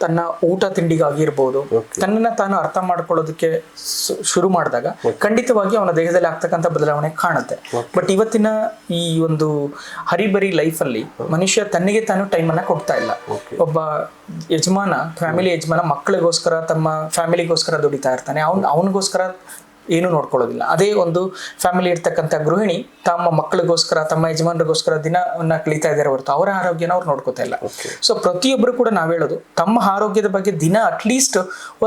ತನ್ನ ಊಟ ತಿಂಡಿಗಾಗಿರ್ಬೋದು ತನ್ನನ್ನ ತಾನು ಅರ್ಥ ಮಾಡ್ಕೊಳ್ಳೋದಕ್ಕೆ ಶುರು ಮಾಡಿದಾಗ ಖಂಡಿತವಾಗಿ ಅವನ ದೇಹದಲ್ಲಿ ಆಗ್ತಕ್ಕಂಥ ಬದಲಾವಣೆ ಕಾಣುತ್ತೆ. ಬಟ್ ಇವತ್ತಿನ ಈ ಒಂದು ಹರಿಬರಿ ಲೈಫಲ್ಲಿ ಮನುಷ್ಯ ತನ್ನಿಗೆ ತಾನು ಟೈಮನ್ನ ಕೊಡ್ತಾ ಇಲ್ಲ. ಒಬ್ಬ ಯಜಮಾನ ಫ್ಯಾಮಿಲಿ ಯಜಮಾನ ಮಕ್ಕಳಿಗೋಸ್ಕರ ತಮ್ಮ ಫ್ಯಾಮಿಲಿಗೋಸ್ಕರ ದುಡಿತಾ ಇರ್ತಾನೆ. ಅವ್ನ್ ಅವನಿಗೋಸ್ಕರ ಏನು ನೋಡ್ಕೊಳ್ಳೋದಿಲ್ಲ. ಅದೇ ಒಂದು ಫ್ಯಾಮಿಲಿ ಇರ್ತಕ್ಕಂಥ ಗೃಹಿಣಿ ತಮ್ಮ ಮಕ್ಕಳಿಗೋಸ್ಕರ ತಮ್ಮ ಯಜಮಾನರಿಗೋಸ್ಕರ ದಿನವನ್ನು ಕಳೀತಾ ಇದ್ದಾರೆ ಹೊರತು ಅವರ ಆರೋಗ್ಯನ ಅವ್ರು ನೋಡ್ಕೋತಾ ಇಲ್ಲ. ಸೊ ಪ್ರತಿಯೊಬ್ಬರು ಕೂಡ ನಾವು ಹೇಳೋದು ತಮ್ಮ ಆರೋಗ್ಯದ ಬಗ್ಗೆ ದಿನ ಅಟ್ಲೀಸ್ಟ್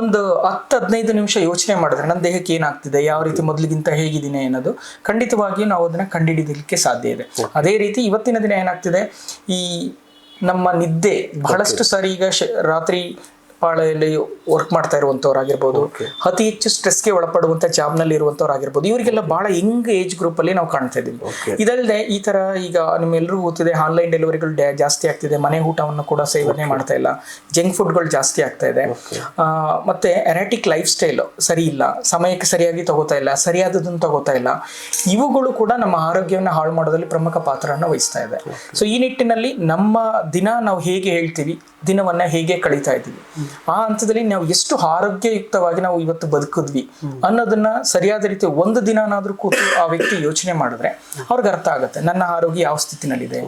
ಒಂದು ಹತ್ತು ಹದಿನೈದು ನಿಮಿಷ ಯೋಚನೆ ಮಾಡಿದ್ರೆ ನನ್ನ ದೇಹಕ್ಕೆ ಏನಾಗ್ತಿದೆ ಯಾವ ರೀತಿ ಮೊದಲಿಗಿಂತ ಹೇಗಿದ್ದೀನಿ ಅನ್ನೋದು ಖಂಡಿತವಾಗಿಯೂ ನಾವು ಅದನ್ನ ಕಂಡುಹಿಡಿಯಲಿಕ್ಕೆ ಸಾಧ್ಯ ಇದೆ. ಅದೇ ರೀತಿ ಇವತ್ತಿನ ದಿನ ಏನಾಗ್ತಿದೆ ಈ ನಮ್ಮ ನಿದ್ದೆ ಬಹಳಷ್ಟು ಸಾರಿ ಈಗ ರಾತ್ರಿ ಪಾಳೆಯಲ್ಲಿ ವರ್ಕ್ ಮಾಡ್ತಾ ಇರುವಂತವ್ರಾಗಿರ್ಬೋದು. ಅತಿ ಹೆಚ್ಚು ಸ್ಟ್ರೆಸ್ಗೆ ಒಳಪಡುವಂತ ಜಾಬ್ನಲ್ಲಿ ಇರುವಂತವ್ರಾಗಿರ್ಬೋದು. ಇವರಿಗೆಲ್ಲ ಬಹಳ ಯಂಗ್ ಏಜ್ ಗ್ರೂಪ್ ಅಲ್ಲಿ ನಾವು ಕಾಣ್ತಾ ಇದ್ದೀವಿ. ಇದಲ್ಲದೆ ಈ ತರ ಈಗ ನಿಮ್ಮೆಲ್ಲರಿಗೂ ಗೊತ್ತಿದೆ ಆನ್ಲೈನ್ ಡೆಲಿವರಿಗಳು ಜಾಸ್ತಿ ಆಗ್ತಿದೆ. ಮನೆ ಊಟವನ್ನು ಕೂಡ ಸೇವನೆ ಮಾಡ್ತಾ ಇಲ್ಲ. ಜಂಕ್ ಫುಡ್ಗಳು ಜಾಸ್ತಿ ಆಗ್ತಾ ಇದೆ. ಮತ್ತೆ ಎರಾಟಿಕ್ ಲೈಫ್ ಸ್ಟೈಲ್ ಸರಿ ಇಲ್ಲ. ಸಮಯಕ್ಕೆ ಸರಿಯಾಗಿ ತಗೋತಾ ಇಲ್ಲ. ಸರಿಯಾದದನ್ನು ತಗೋತಾ ಇಲ್ಲ. ಇವುಗಳು ಕೂಡ ನಮ್ಮ ಆರೋಗ್ಯವನ್ನು ಹಾಳು ಮಾಡೋದ್ರಲ್ಲಿ ಪ್ರಮುಖ ಪಾತ್ರವನ್ನು ವಹಿಸ್ತಾ ಇದೆ. ಸೊ ಈ ನಿಟ್ಟಿನಲ್ಲಿ ನಮ್ಮ ದಿನ ನಾವು ಹೇಗೆ ಹೇಳ್ತೀವಿ? ದಿನವನ್ನ ಹೇಗೆ ಕಳೀತಾ ಇದ್ದೀವಿ. ಆ ಹಂತದಲ್ಲಿ ನಾವು ಎಷ್ಟು ಆರೋಗ್ಯಯುಕ್ತವಾಗಿ ನಾವು ಇವತ್ತು ಬದುಕಿದ್ವಿ ಅನ್ನೋದನ್ನ ಸರಿಯಾದ ರೀತಿ ಒಂದು ದಿನನಾದ್ರೂ ಕೂತು ಆ ವ್ಯಕ್ತಿ ಯೋಚನೆ ಮಾಡಿದ್ರೆ ಅವ್ರಿಗೆ ಅರ್ಥ ಆಗುತ್ತೆ. ನನ್ನ ಆರೋಗ್ಯ ಯಾವ ಸ್ಥಿತಿನಲ್ಲಿದೆ?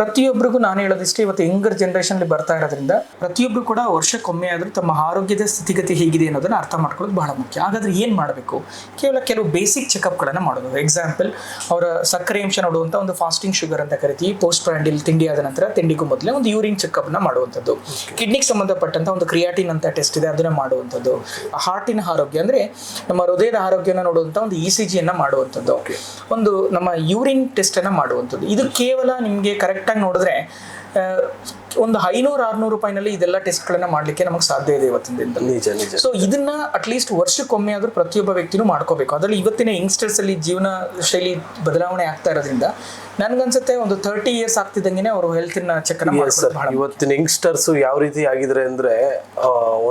ಪ್ರತಿಯೊಬ್ಬರಿಗೂ ನಾನು ಹೇಳೋದಿಷ್ಟೇ ಇವತ್ತು ಯಂಗರ್ ಜನರೇಷನ್ ಬರ್ತಾ ಇರೋದ್ರಿಂದ ಪ್ರತಿಯೊಬ್ರು ಕೂಡ ವರ್ಷಕ್ಕೊಮ್ಮೆ ಆದ್ರೂ ತಮ್ಮ ಆರೋಗ್ಯದ ಸ್ಥಿತಿಗತಿ ಹೇಗಿದೆ ಅನ್ನೋದನ್ನ ಅರ್ಥ ಮಾಡ್ಕೊಳ್ಳೋದು ಬಹಳ ಮುಖ್ಯ. ಹಾಗಾದ್ರೆ ಏನ್ ಮಾಡಬೇಕು? ಕೇವಲ ಕೆಲವು ಬೇಸಿಕ್ ಚೆಕಪ್ಗಳನ್ನ ಮಾಡೋದು. ಎಕ್ಸಾಂಪಲ್ ಅವರ ಸಕ್ಕರೆ ಅಂಶ ನೋಡುವಂತ ಒಂದು ಫಾಸ್ಟಿಂಗ್ ಶುಗರ್ ಅಂತ ಕರಿತೀವಿ. ಪೋಸ್ಟ್ ಪ್ರಾಂಡಿಲ್ ತಿಂಡಿ ಆದ ನಂತರ ತಿಂಡಿಗೂ ಮೊದಲೇ ಒಂದು ಯೂರಿನ್ ಚೆಕಪ್ನ ಮಾಡುವಂಥದ್ದು ಕಿಡ್ನಿಗೆ ಸಂಬಂಧಪಟ್ಟಂಥ ಒಂದು ಕ್ರಿಯಾಟಿನ್ ಅಂತ ಟೆಸ್ಟ್ ಇದೆ ಅದನ್ನ ಮಾಡುವಂಥದ್ದು. ಹಾರ್ಟಿನ ಆರೋಗ್ಯ ಅಂದರೆ ನಮ್ಮ ಹೃದಯದ ಆರೋಗ್ಯನ ನೋಡುವಂಥ ಒಂದು ಇ ಸಿ ಜಿಯನ್ನು ಮಾಡುವಂಥದ್ದು. ಒಂದು ನಮ್ಮ ಯೂರಿನ್ ಟೆಸ್ಟನ್ನು ಅನ್ನ ಮಾಡುವಂಥದ್ದು. ಇದು ಕೇವಲ ನಿಮಗೆ ಕರೆಕ್ಟಾಗಿ ನೋಡಿದ್ರೆ ಒಂದು ಐನೂರು ಆರ್ನೂರು ರೂಪಾಯಿನಲ್ಲಿ ಇದೆಲ್ಲ ಟೆಸ್ಟ್ಗಳನ್ನ ಮಾಡ್ಲಿಕ್ಕೆ ನಮಗೆ ಸಾಧ್ಯ ಇದೆ ಇವತ್ತಿನ ದಿನದಲ್ಲಿ. ನಿಜ ನಿಜ. ಸೊ ಇದನ್ನ ಅಟ್ಲೀಸ್ಟ್ ವರ್ಷಕ್ಕೊಮ್ಮೆ ಆದ್ರೂ ಪ್ರತಿಯೊಬ್ಬ ವ್ಯಕ್ತಿನೂ ಮಾಡ್ಕೋಬೇಕು. ಅದರಲ್ಲಿ ಇವತ್ತಿನ ಯಂಗ್ಸ್ಟರ್ಸ್ ಅಲ್ಲಿ ಜೀವನ ಶೈಲಿ ಬದಲಾವಣೆ ಆಗ್ತಾ ಇರೋದ್ರಿಂದ ನನ್ಗನ್ಸುತ್ತೆ ಒಂದು ತರ್ಟಿ ಇಯರ್ಸ್ ಆಗ್ತಿದ್ದಂಗೆ ಅವರು ಹೆಲ್ತ್ ಚೆಕ್. ಇವತ್ತಿನ ಯಂಗ್ಸ್ಟರ್ಸ್ ಯಾವ ರೀತಿ ಆಗಿದ್ರೆ ಅಂದ್ರೆ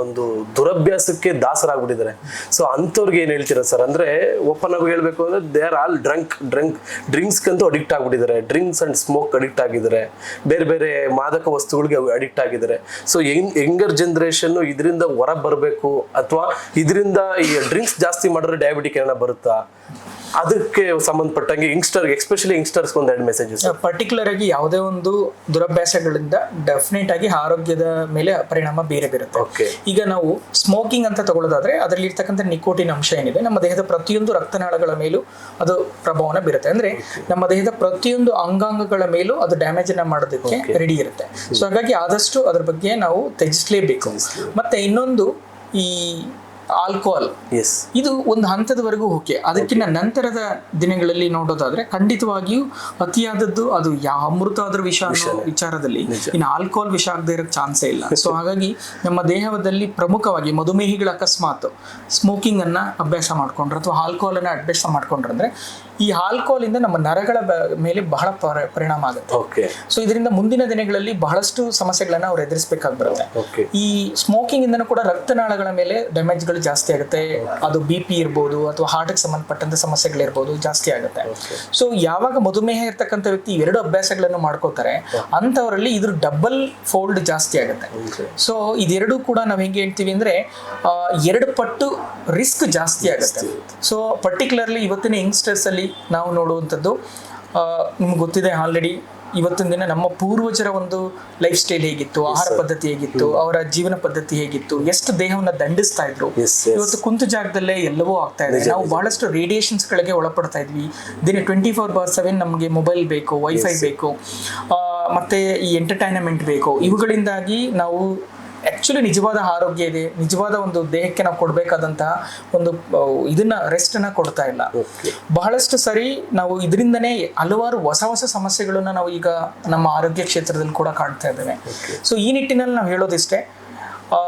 ಒಂದು ದುರಭ್ಯಾಸಕ್ಕೆ ದಾಸರಾಗ್ಬಿಟ್ಟಿದ್ದಾರೆ. ಸೊ ಅಂಥವ್ರಿಗೆ ಏನ್ ಹೇಳ್ತೀರಾ ಸರ್ ಅಂದ್ರೆ ಓಪನ್ ಆಗಿ ಹೇಳ್ಬೇಕು ಅಂದ್ರೆ they are all drunk drunk drinks ಅಂತೂ ಅಡಿಕ್ಟ್ ಆಗ್ಬಿಟ್ಟಿದ್ದಾರೆ. ಡ್ರಿಂಕ್ಸ್ ಅಂಡ್ ಸ್ಮೋಕ್ ಅಡಿಕ್ಟ್ ಆಗಿದ್ದಾರೆ. ಬೇರೆ ಬೇರೆ ಮಾದಕ ವಸ್ತುಗಳಿಗೆ ಅಡಿಕ್ಟ್ ಆಗಿದ್ದಾರೆ. ಸೊ ಯಂಗರ್ ಜನ್ರೇಷನ್ ಇದರಿಂದ ಹೊರ ಬರಬೇಕು ಅಥವಾ ಇದರಿಂದ ಈ ಡ್ರಿಂಕ್ಸ್ ಜಾಸ್ತಿ ಮಾಡಿದ್ರೆ ಡಯಾಬಿಟಿಕ್ ಏನಾರ ಬರುತ್ತಾ? ಅದಕ್ಕೆ ಸಂಬಂಧಪಟ್ಟಂಗೆ ಯಂಗ್ಸ್ಟರ್ ಎಸ್ಪೆಷಲಿ ಯಂಗ್ಸ್ಟರ್ಸ್ ಒಂದು ಎರಡು ಮೆಸೇಜಸ್ ಪರ್ಟಿಕ್ಯುಲರ್ ಆಗಿ ಯಾವುದೇ ಒಂದು ದುರಭ್ಯಾಸಗಳಿಂದ ಡೆಫಿನೆಟ್ ಆಗಿ ಆರೋಗ್ಯದ ಮೇಲೆ ಪರಿಣಾಮ ಬೇರೆ ಬೀರುತ್ತೆ. ಈಗ ನಾವು ಸ್ಮೋಕಿಂಗ್ ಅಂತ ತಗೊಳ್ಳೋದಾದ್ರೆ ಅದರಲ್ಲಿ ಇರ್ತಕ್ಕಂಥ ನಿಕೋಟಿನ್ ಅಂಶ ಏನಿದೆ ನಮ್ಮ ದೇಹದ ಪ್ರತಿಯೊಂದು ರಕ್ತನಾಳಗಳ ಮೇಲೂ ಅದು ಪ್ರಭಾವನ ಬೀರುತ್ತೆ. ಅಂದ್ರೆ ನಮ್ಮ ದೇಹದ ಪ್ರತಿಯೊಂದು ಅಂಗಾಂಗಗಳ ಮೇಲೂ ಅದು ಡ್ಯಾಮೇಜ್ ಅನ್ನ ಮಾಡೋದಕ್ಕೆ ರೆಡಿ ಇರುತ್ತೆ. ಸೊ ಹಾಗಾಗಿ ಆದಷ್ಟು ಅದ್ರ ಬಗ್ಗೆ ನಾವು ತ್ಯಜಿಸಲೇಬೇಕು. ಮತ್ತೆ ಇನ್ನೊಂದು ಈ ಆಲ್ಕೋಹಾಲ್ ಎಸ್ ಇದು ಒಂದು ಹಂತದವರೆಗೂ ಓಕೆ. ಅದಕ್ಕಿಂತ ನಂತರದ ದಿನಗಳಲ್ಲಿ ನೋಡೋದಾದ್ರೆ ಖಂಡಿತವಾಗಿಯೂ ಅತಿಯಾದದ್ದು ಅದು ಯಾವ ಅಮೃತ ಆದ್ರೂ ವಿಷ ವಿಚಾರದಲ್ಲಿ. ಇನ್ನು ಆಲ್ಕೋಹಾಲ್ ವಿಷ ಆಗದೆ ಇರೋಕ್ಕೆ ಚಾನ್ಸೇ ಇಲ್ಲ. ಸೊ ಹಾಗಾಗಿ ನಮ್ಮ ದೇಹದಲ್ಲಿ ಪ್ರಮುಖವಾಗಿ ಮಧುಮೇಹಿಗಳ ಅಕಸ್ಮಾತ್ ಸ್ಮೋಕಿಂಗ್ ಅನ್ನ ಅಭ್ಯಾಸ ಮಾಡ್ಕೊಂಡ್ರೆ ಅಥವಾ ಆಲ್ಕೋಹಾಲ್ ಅನ್ನ ಅಭ್ಯಾಸ ಮಾಡ್ಕೊಂಡ್ರೆ ಅಂದ್ರೆ ಈ ಆಲ್ಕೋಹಾಲ್ ಇಂದ ನಮ್ಮ ನರಗಳ ಮೇಲೆ ಬಹಳ ಪರ- ಪರಿಣಾಮ ಆಗುತ್ತೆ. ಓಕೆ ಸೊ ಇದರಿಂದ ಮುಂದಿನ ದಿನಗಳಲ್ಲಿ ಬಹಳಷ್ಟು ಸಮಸ್ಯೆಗಳನ್ನ ಅವ್ರು ಎದುರಿಸಬೇಕಾಗಿ ಬರುತ್ತೆ. ಈ ಸ್ಮೋಕಿಂಗ್ ಇಂದನೂ ಕೂಡ ರಕ್ತನಾಳಗಳ ಮೇಲೆ ಡ್ಯಾಮೇಜ್ಗಳು ಜಾಸ್ತಿ ಆಗುತ್ತೆ. ಅದು ಬಿ ಪಿ ಇರ್ಬೋದು ಅಥವಾ ಹಾರ್ಟ್ಗೆ ಸಂಬಂಧಪಟ್ಟಂತ ಸಮಸ್ಯೆಗಳಿರ್ಬೋದು ಜಾಸ್ತಿ ಆಗುತ್ತೆ. ಸೊ ಯಾವಾಗ ಮಧುಮೇಹ ಇರ್ತಕ್ಕಂಥ ವ್ಯಕ್ತಿ ಎರಡು ಅಭ್ಯಾಸಗಳನ್ನು ಮಾಡ್ಕೋತಾರೆ ಅಂಥವರಲ್ಲಿ ಇದ್ರ ಡಬಲ್ ಫೋಲ್ಡ್ ಜಾಸ್ತಿ ಆಗುತ್ತೆ. ಸೊ ಇದೆರಡು ಕೂಡ ನಾವು ಹೆಂಗೆ ಹೇಳ್ತೀವಿ ಅಂದ್ರೆ ಎರಡು ಪಟ್ಟು ರಿಸ್ಕ್ ಜಾಸ್ತಿ ಆಗುತ್ತೆ. ಸೊ ಪರ್ಟಿಕ್ಯುಲರ್ಲಿ ಇವತ್ತಿನ ಯಂಗ್ಸ್ಟರ್ಸ್ ಅಲ್ಲಿ ನಾವು ನೋಡುವಂಥದ್ದು ನಿಮ್ಗೆ ಗೊತ್ತಿದೆ ಆಲ್ರೆಡಿ ಇವತ್ತಿನ ದಿನ ನಮ್ಮ ಪೂರ್ವಜರ ಒಂದು ಲೈಫ್ ಸ್ಟೈಲ್ ಹೇಗಿತ್ತು ಆಹಾರ ಪದ್ಧತಿ ಹೇಗಿತ್ತು ಅವರ ಜೀವನ ಪದ್ಧತಿ ಹೇಗಿತ್ತು ಎಷ್ಟು ದೇಹವನ್ನ ದಂಡಿಸ್ತಾ ಇದ್ರು. ಇವತ್ತು ಕುಂತು ಜಾಗದಲ್ಲೇ ಎಲ್ಲವೂ ಆಗ್ತಾ ಇದೆ. ನಾವು ಬಹಳಷ್ಟು ರೇಡಿಯೇಷನ್ಸ್ ಗಳಿಗೆ ಒಳಪಡ್ತಾ ಇದ್ವಿ. ದಿನ ಟ್ವೆಂಟಿ ಫೋರ್ ಬಾರ್ ಸೆವೆನ್ ನಮಗೆ ಮೊಬೈಲ್ ಬೇಕು ವೈಫೈ ಬೇಕು ಮತ್ತೆ ಈ ಎಂಟರ್ಟೈನ್ಮೆಂಟ್ ಬೇಕು. ಇವುಗಳಿಂದಾಗಿ ನಾವು ಆಕ್ಚುಲಿ ನಿಜವಾದ ಆರೋಗ್ಯ ಇದೆ. ನಿಜವಾದ ಒಂದು ದೇಹಕ್ಕೆ ನಾವು ಕೊಡಬೇಕಾದಂತಹ ಒಂದು ಇದನ್ನ ರೆಸ್ಟ್ ಅನ್ನ ಕೊಡ್ತಾ ಇಲ್ಲ. ಬಹಳಷ್ಟು ಸರಿ ನಾವು ಇದರಿಂದನೇ ಹಲವಾರು ಹೊಸ ಹೊಸ ಸಮಸ್ಯೆಗಳನ್ನ ನಾವು ಈಗ ನಮ್ಮ ಆರೋಗ್ಯ ಕ್ಷೇತ್ರದಲ್ಲಿ ಕೂಡ ಕಾಣ್ತಾ ಇದ್ದೇವೆ. ಸೊ ಈ ನಿಟ್ಟಿನಲ್ಲಿ ನಾವು ಹೇಳೋದಿಷ್ಟೇ ಆ,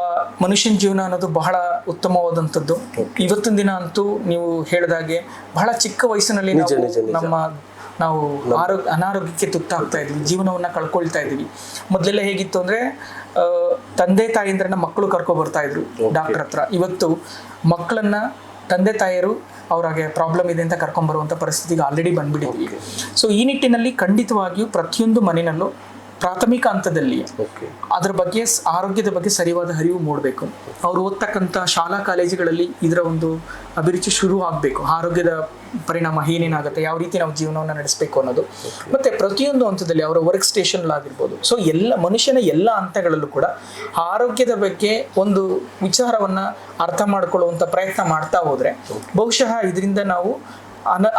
ಮನುಷ್ಯನ ಜೀವನ ಅನ್ನೋದು ಬಹಳ ಉತ್ತಮವಾದಂಥದ್ದು. ಇವತ್ತಿನ ದಿನ ಅಂತೂ ನೀವು ಹೇಳಿದಾಗೆ ಬಹಳ ಚಿಕ್ಕ ವಯಸ್ಸಿನಲ್ಲಿ ನಾವು. ನಮ್ಮ ನಾವು ಆರೋಗ್ಯ ಅನಾರೋಗ್ಯಕ್ಕೆ ತುತ್ತಾಗ್ತಾ ಇದ್ವಿ ಜೀವನವನ್ನ ಕಳ್ಕೊಳ್ತಾ ಇದ್ವಿ. ಮೊದಲೆಲ್ಲ ಹೇಗಿತ್ತು ಅಂದ್ರೆ ತಂದೆ ತಾಯಿಂದ್ರನ್ನ ಮಕ್ಕಳು ಕರ್ಕೊ ಬರ್ತಾ ಇದ್ರು ಡಾಕ್ಟರ್ ಹತ್ರ. ಇವತ್ತು ಮಕ್ಕಳನ್ನ ತಂದೆ ತಾಯಿಯರು ಅವ್ರಿಗೆ ಪ್ರಾಬ್ಲಮ್ ಇದೆ ಅಂತ ಕರ್ಕೊಂಡ್ ಬರುವಂತ ಪರಿಸ್ಥಿತಿಗೆ ಆಲ್ರೆಡಿ ಬಂದ್ಬಿಟ್ಟಿದ್ವಿ. ಸೊ ಈ ನಿಟ್ಟಿನಲ್ಲಿ ಖಂಡಿತವಾಗಿಯೂ ಪ್ರತಿಯೊಂದು ಮನೆಯಲ್ಲೂ ಪ್ರಾಥಮಿಕ ಹಂತದಲ್ಲಿ ಅದರ ಬಗ್ಗೆ ಆರೋಗ್ಯದ ಬಗ್ಗೆ ಸರಿವಾದ ಅರಿವು ಮೂಡಬೇಕು. ಅವ್ರು ಓದ್ತಕ್ಕಂಥ ಶಾಲಾ ಕಾಲೇಜುಗಳಲ್ಲಿ ಇದರ ಒಂದು ಅಭಿರುಚಿ ಶುರು ಆಗಬೇಕು. ಆರೋಗ್ಯದ ಪರಿಣಾಮ ಏನೇನಾಗುತ್ತೆ ಯಾವ ರೀತಿ ನಾವು ಜೀವನವನ್ನು ನಡೆಸಬೇಕು ಅನ್ನೋದು. ಮತ್ತೆ ಪ್ರತಿಯೊಂದು ಹಂತದಲ್ಲಿ ಅವರ ವರ್ಕ್ ಸ್ಟೇಷನ್ ಆಗಿರ್ಬೋದು ಸೊ ಎಲ್ಲ ಮನುಷ್ಯನ ಎಲ್ಲ ಹಂತಗಳಲ್ಲೂ ಕೂಡ ಆರೋಗ್ಯದ ಬಗ್ಗೆ ಒಂದು ವಿಚಾರವನ್ನ ಅರ್ಥ ಮಾಡ್ಕೊಳ್ಳುವಂಥ ಪ್ರಯತ್ನ ಮಾಡ್ತಾ ಹೋದ್ರೆ ಬಹುಶಃ ಇದರಿಂದ ನಾವು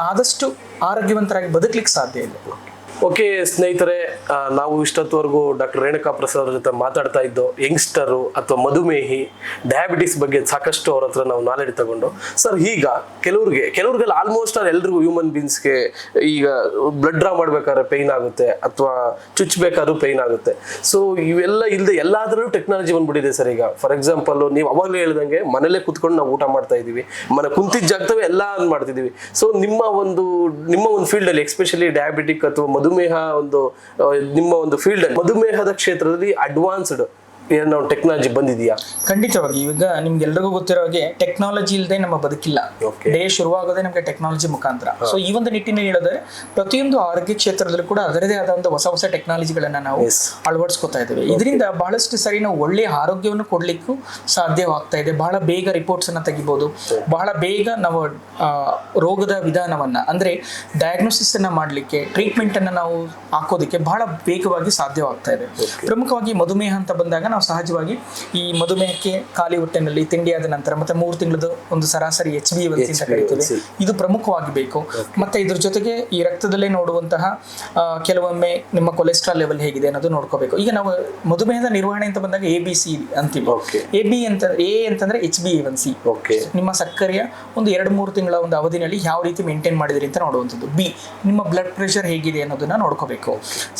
ಆದಷ್ಟು ಆರೋಗ್ಯವಂತರಾಗಿ ಬದುಕಲಿಕ್ಕೆ ಸಾಧ್ಯ ಇದೆ ಓಕೆ, ಸ್ನೇಹಿತರೆ ನಾವು ಇಷ್ಟೊತ್ತವರೆಗೂ ಡಾಕ್ಟರ್ ರೇಣುಕಾ ಪ್ರಸಾದ್ ಜೊತೆ ಮಾತಾಡ್ತಾ ಇದ್ದು, ಯಂಗ್ಸ್ಟರು ಅಥವಾ ಮಧುಮೇಹಿ ಡಯಾಬಿಟಿಸ್ ಬಗ್ಗೆ ಸಾಕಷ್ಟು ಅವ್ರ ಹತ್ರ ನಾವು ನಾಲೆಡ್ ತಗೊಂಡು, ಸರ್, ಈಗ ಕೆಲವ್ರಿಗೆ, ಕೆಲವ್ರಿಗೆಲ್ಲ ಆಲ್ಮೋಸ್ಟ್ ಆಲ್ ಎಲ್ರಿಗೂ ಹ್ಯೂಮನ್ ಬೀನ್ಸ್ಗೆ ಈಗ ಬ್ಲಡ್ ಡ್ರಾ ಮಾಡ್ಬೇಕಾದ್ರೆ ಪೈನ್ ಆಗುತ್ತೆ, ಅಥವಾ ಚುಚ್ಚಬೇಕಾದ್ರೂ ಪೈನ್ ಆಗುತ್ತೆ. ಸೊ ಇವೆಲ್ಲ ಇಲ್ಲದೆ ಎಲ್ಲಾದ್ರೂ ಟೆಕ್ನಾಲಜಿ ಬಂದ್ಬಿಟ್ಟಿದೆ ಸರ್ ಈಗ. ಫಾರ್ ಎಕ್ಸಾಂಪಲ್ ನೀವು ಅವಾಗಲೇ ಹೇಳ್ದಂಗೆ ಮನೇಲೆ ಕುತ್ಕೊಂಡು ನಾವು ಊಟ ಮಾಡ್ತಾ ಇದೀವಿ ಮನೆ ಕುಂತಿದ್ದ ಜಾಗದವೇ ಎಲ್ಲ ಮಾಡ್ತಿದೀವಿ ಸೊ ನಿಮ್ಮ ಒಂದು ನಿಮ್ಮ ಒಂದು ಫೀಲ್ಡ್ ಅಲ್ಲಿ ಎಸ್ಪೆಷಲಿ ಡಯಾಬಿಟಿಕ್ ಅಥವಾ ಮಧುಮೇಹ ಒಂದು ನಿಮ್ಮ ಒಂದು ಫೀಲ್ಡ್ ಮಧುಮೇಹದ ಕ್ಷೇತ್ರದಲ್ಲಿ ಅಡ್ವಾನ್ಸ್ಡ್ ಏನೋ ಟೆಕ್ನಾಲಜಿ ಬಂದಿದೆಯಾ? ಖಂಡಿತವಾಗಿ. ಈಗ ನಿಮ್ಗೆಲ್ರಿಗೂ ಗೊತ್ತಿರೋ ಹಾಗೆ ಟೆಕ್ನಾಲಜಿ ಇಲ್ಲದೆ ನಮ್ಮ ಬದುಕಿಲ್ಲ. ಡೇ ಶುರುವಾಗೋದೇ ನಮಗೆ ಟೆಕ್ನಾಲಜಿ ಮುಖಾಂತರ. ಸೊ ಈ ಒಂದು ನಿಟ್ಟಿನಲ್ಲಿ ಹೇಳಿದ್ರೆ ಪ್ರತಿಯೊಂದು ಆರೋಗ್ಯ ಕ್ಷೇತ್ರದಲ್ಲೂ ಕೂಡ ಅದರದೇ ಆದ ಒಂದು ಹೊಸ ಹೊಸ ಟೆಕ್ನಾಲಜಿಗಳನ್ನ ನಾವು. ಅಳವಡಿಸ್ಕೊತಾ ಇದ್ದೇವೆ. ಇದರಿಂದ ಬಹಳಷ್ಟು ಸರಿ ನಾವು ಒಳ್ಳೆಯ ಆರೋಗ್ಯವನ್ನು ಕೊಡ್ಲಿಕ್ಕೂ ಸಾಧ್ಯವಾಗ್ತಾ ಇದೆ. ಬಹಳ ಬೇಗ ರಿಪೋರ್ಟ್ಸ್ ಅನ್ನ ತೆಗಿಬಹುದು ಬಹಳ ಬೇಗ ನಾವು ರೋಗದ ವಿಧಾನವನ್ನ ಅಂದ್ರೆ ಡಯಾಗ್ನೋಸಿಸ್ ಅನ್ನ ಮಾಡಲಿಕ್ಕೆ ಟ್ರೀಟ್ಮೆಂಟ್ ಅನ್ನ ನಾವು ಹಾಕೋದಕ್ಕೆ ಬಹಳ ವೇಗವಾಗಿ ಸಾಧ್ಯವಾಗ್ತಾ ಇದೆ. ಪ್ರಮುಖವಾಗಿ ಮಧುಮೇಹ ಅಂತ ಬಂದಾಗ ನಾವು ಸಹಜವಾಗಿ ಈ ಮಧುಮೇಹಕ್ಕೆ ಖಾಲಿ ಹೊಟ್ಟೆನಲ್ಲಿ ತಿಂಡಿಯಾದ ನಂತರ ಮತ್ತೆ ಮೂರು ತಿಂಗಳದ ಒಂದು ಸರಾಸರಿ ಎಚ್ ಬಿ ಅಂತ ಕರಿತೀವಿ. HbA1c. ಇದು ಪ್ರಮುಖವಾಗಿ ಬೇಕು. ಮತ್ತೆ ಇದ್ರ ಜೊತೆಗೆ ಈ ರಕ್ತದಲ್ಲೇ ನೋಡುವಂತಹ ಕೆಲವೊಮ್ಮೆ ನಿಮ್ಮ ಕೊಲೆಸ್ಟ್ರಾಲ್ ಲೆವೆಲ್ ಹೇಗಿದೆ ಅನ್ನೋದು ನೋಡ್ಕೋಬೇಕು. ಈಗ ನಾವು ಮಧುಮೇಹದ ನಿರ್ವಹಣೆ ಅಂತ ಬಂದಾಗ ಎ ಬಿ ಸಿ ಅಂತೀವಿ. ಎ ಬಿ ಅಂತ ಎ ಅಂತಂದ್ರೆ H B one C okay ನಿಮ್ಮ ಸಕ್ಕರೆಯ ಒಂದು ಎರಡು ಮೂರು ತಿಂಗಳ ಒಂದು ಅವಧಿನಲ್ಲಿ ಯಾವ ರೀತಿ ಮೇಂಟೈನ್ ಮಾಡಿದ್ರಿ ಅಂತ ನೋಡುವಂಥದ್ದು. ಬಿ ನಿಮ್ಮ ಬ್ಲಡ್ ಪ್ರೆಷರ್ ಹೇಗಿದೆ ಅನ್ನೋದನ್ನ ನೋಡ್ಕೋಬೇಕು.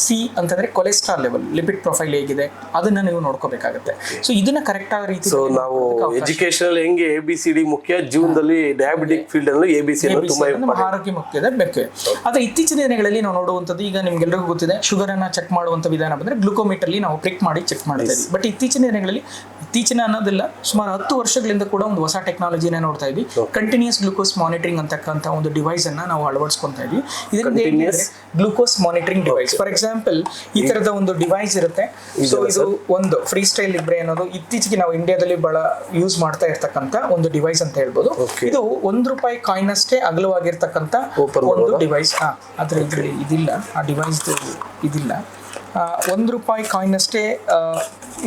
ಸಿ ಅಂತಂದ್ರೆ ಕೊಲೆಸ್ಟ್ರಾಲ್ ಲೆವೆಲ್ ಲಿಪಿಡ್ ಪ್ರೊಫೈಲ್ ಹೇಗಿದೆ ಅದನ್ನ ನೀವು ನೋಡ್ಕೋಬೇಕಾಗತ್ತೆ ಸೊ ಇದನ್ನ ಕರೆಕ್ಟ್ ಆಗಿ ರೀತಿ ಸೊ ನಾವು ಎಜುಕೇಶನ್ ಹೆಂಗೆ ಎ ಬಿ ಸಿ ಡಿ ಮುಖ್ಯ? ಜೀವನದಲ್ಲಿ ಡಯಾಬಿಟಿಕ್ ಫೀಲ್ಡ್ ಅಲ್ಲೂ ಎ ಬಿ ಸಿ ಆರೋಗ್ಯ ಮುಖ್ಯದ ಬೆಕ್ಕೆ ಆದ್ರೆ ಇತ್ತೀಚಿನ ದಿನಗಳಲ್ಲಿ ನಾವು ನೋಡುವಂಥದ್ದು ಈಗ ನಿಮ್ಗೆಲ್ಲರಿಗೂ ಗೊತ್ತಿದೆ ಶುಗರ್ ಅನ್ನ ಚೆಕ್ ಮಾಡುವಂತ ವಿಧಾನ ಬಂದ್ರೆ ಗ್ಲುಕೋಮೀಟರ್ ಅಲ್ಲಿ ನಾವು ಪ್ರಿಕ್ ಮಾಡಿ ಚೆಕ್ ಮಾಡ್ತಾ ಇದ್ವಿ ಬಟ್ ಇತ್ತೀಚಿನ ದಿನಗಳಲ್ಲಿ ಇತ್ತೀಚಿನ ಅನ್ನೋದಿಲ್ಲ ಸುಮಾರು ಹತ್ತು ವರ್ಷಗಳಿಂದ ಕೂಡ ಒಂದು ಹೊಸ ಟೆಕ್ನಾಲಜಿನ ನೋಡ್ತಾ ಇದ್ವಿ ಕಂಟಿನ್ಯೂಸ್ ಗ್ಲೂಕೋಸ್ ಮಾನಿಟರಿಂಗ್ ಅಂತಕ್ಕಂಥ ಒಂದು ಡಿವೈಸ್ ಅನ್ನ ನಾವು ಅಳವಡಿಸ್ಕೊಂತಾ ಇದ್ವಿ ಇದರಿಂದ glucose monitoring device for example ಈ ತರದ ಒಂದು ಡಿವೈಸ್ ಇರುತ್ತೆ. ಸೊ ಇದು ಒಂದು ಫ್ರೀ ಸ್ಟೈಲ್ ಲಿಬ್ರೆ ಅನ್ನೋದು ಇತ್ತೀಚೆಗೆ ನಾವು ಇಂಡಿಯಾದಲ್ಲಿ ಬಹಳ ಯೂಸ್ ಮಾಡ್ತಾ ಇರ್ತಕ್ಕಂಥ ಒಂದು ಡಿವೈಸ್ ಅಂತ ಹೇಳ್ಬೋದು. ಇದು ಒಂದ್ ರೂಪಾಯಿ ಕಾಯಿನ್ ಅಷ್ಟೇ ಅಗಲವಾಗಿರ್ತಕ್ಕಂಥ ಒಂದು? ಡಿವೈಸ್ ಅದ್ರ ಇದ್ರಲ್ಲಿ ಇದಿಲ್ಲ. ಆ ಡಿವೈಸ್ ಇದಿಲ್ಲ. ಒಂದ್ ರೂಪಾಯಿ ಕಾಯಿನ್ ಅಷ್ಟೇ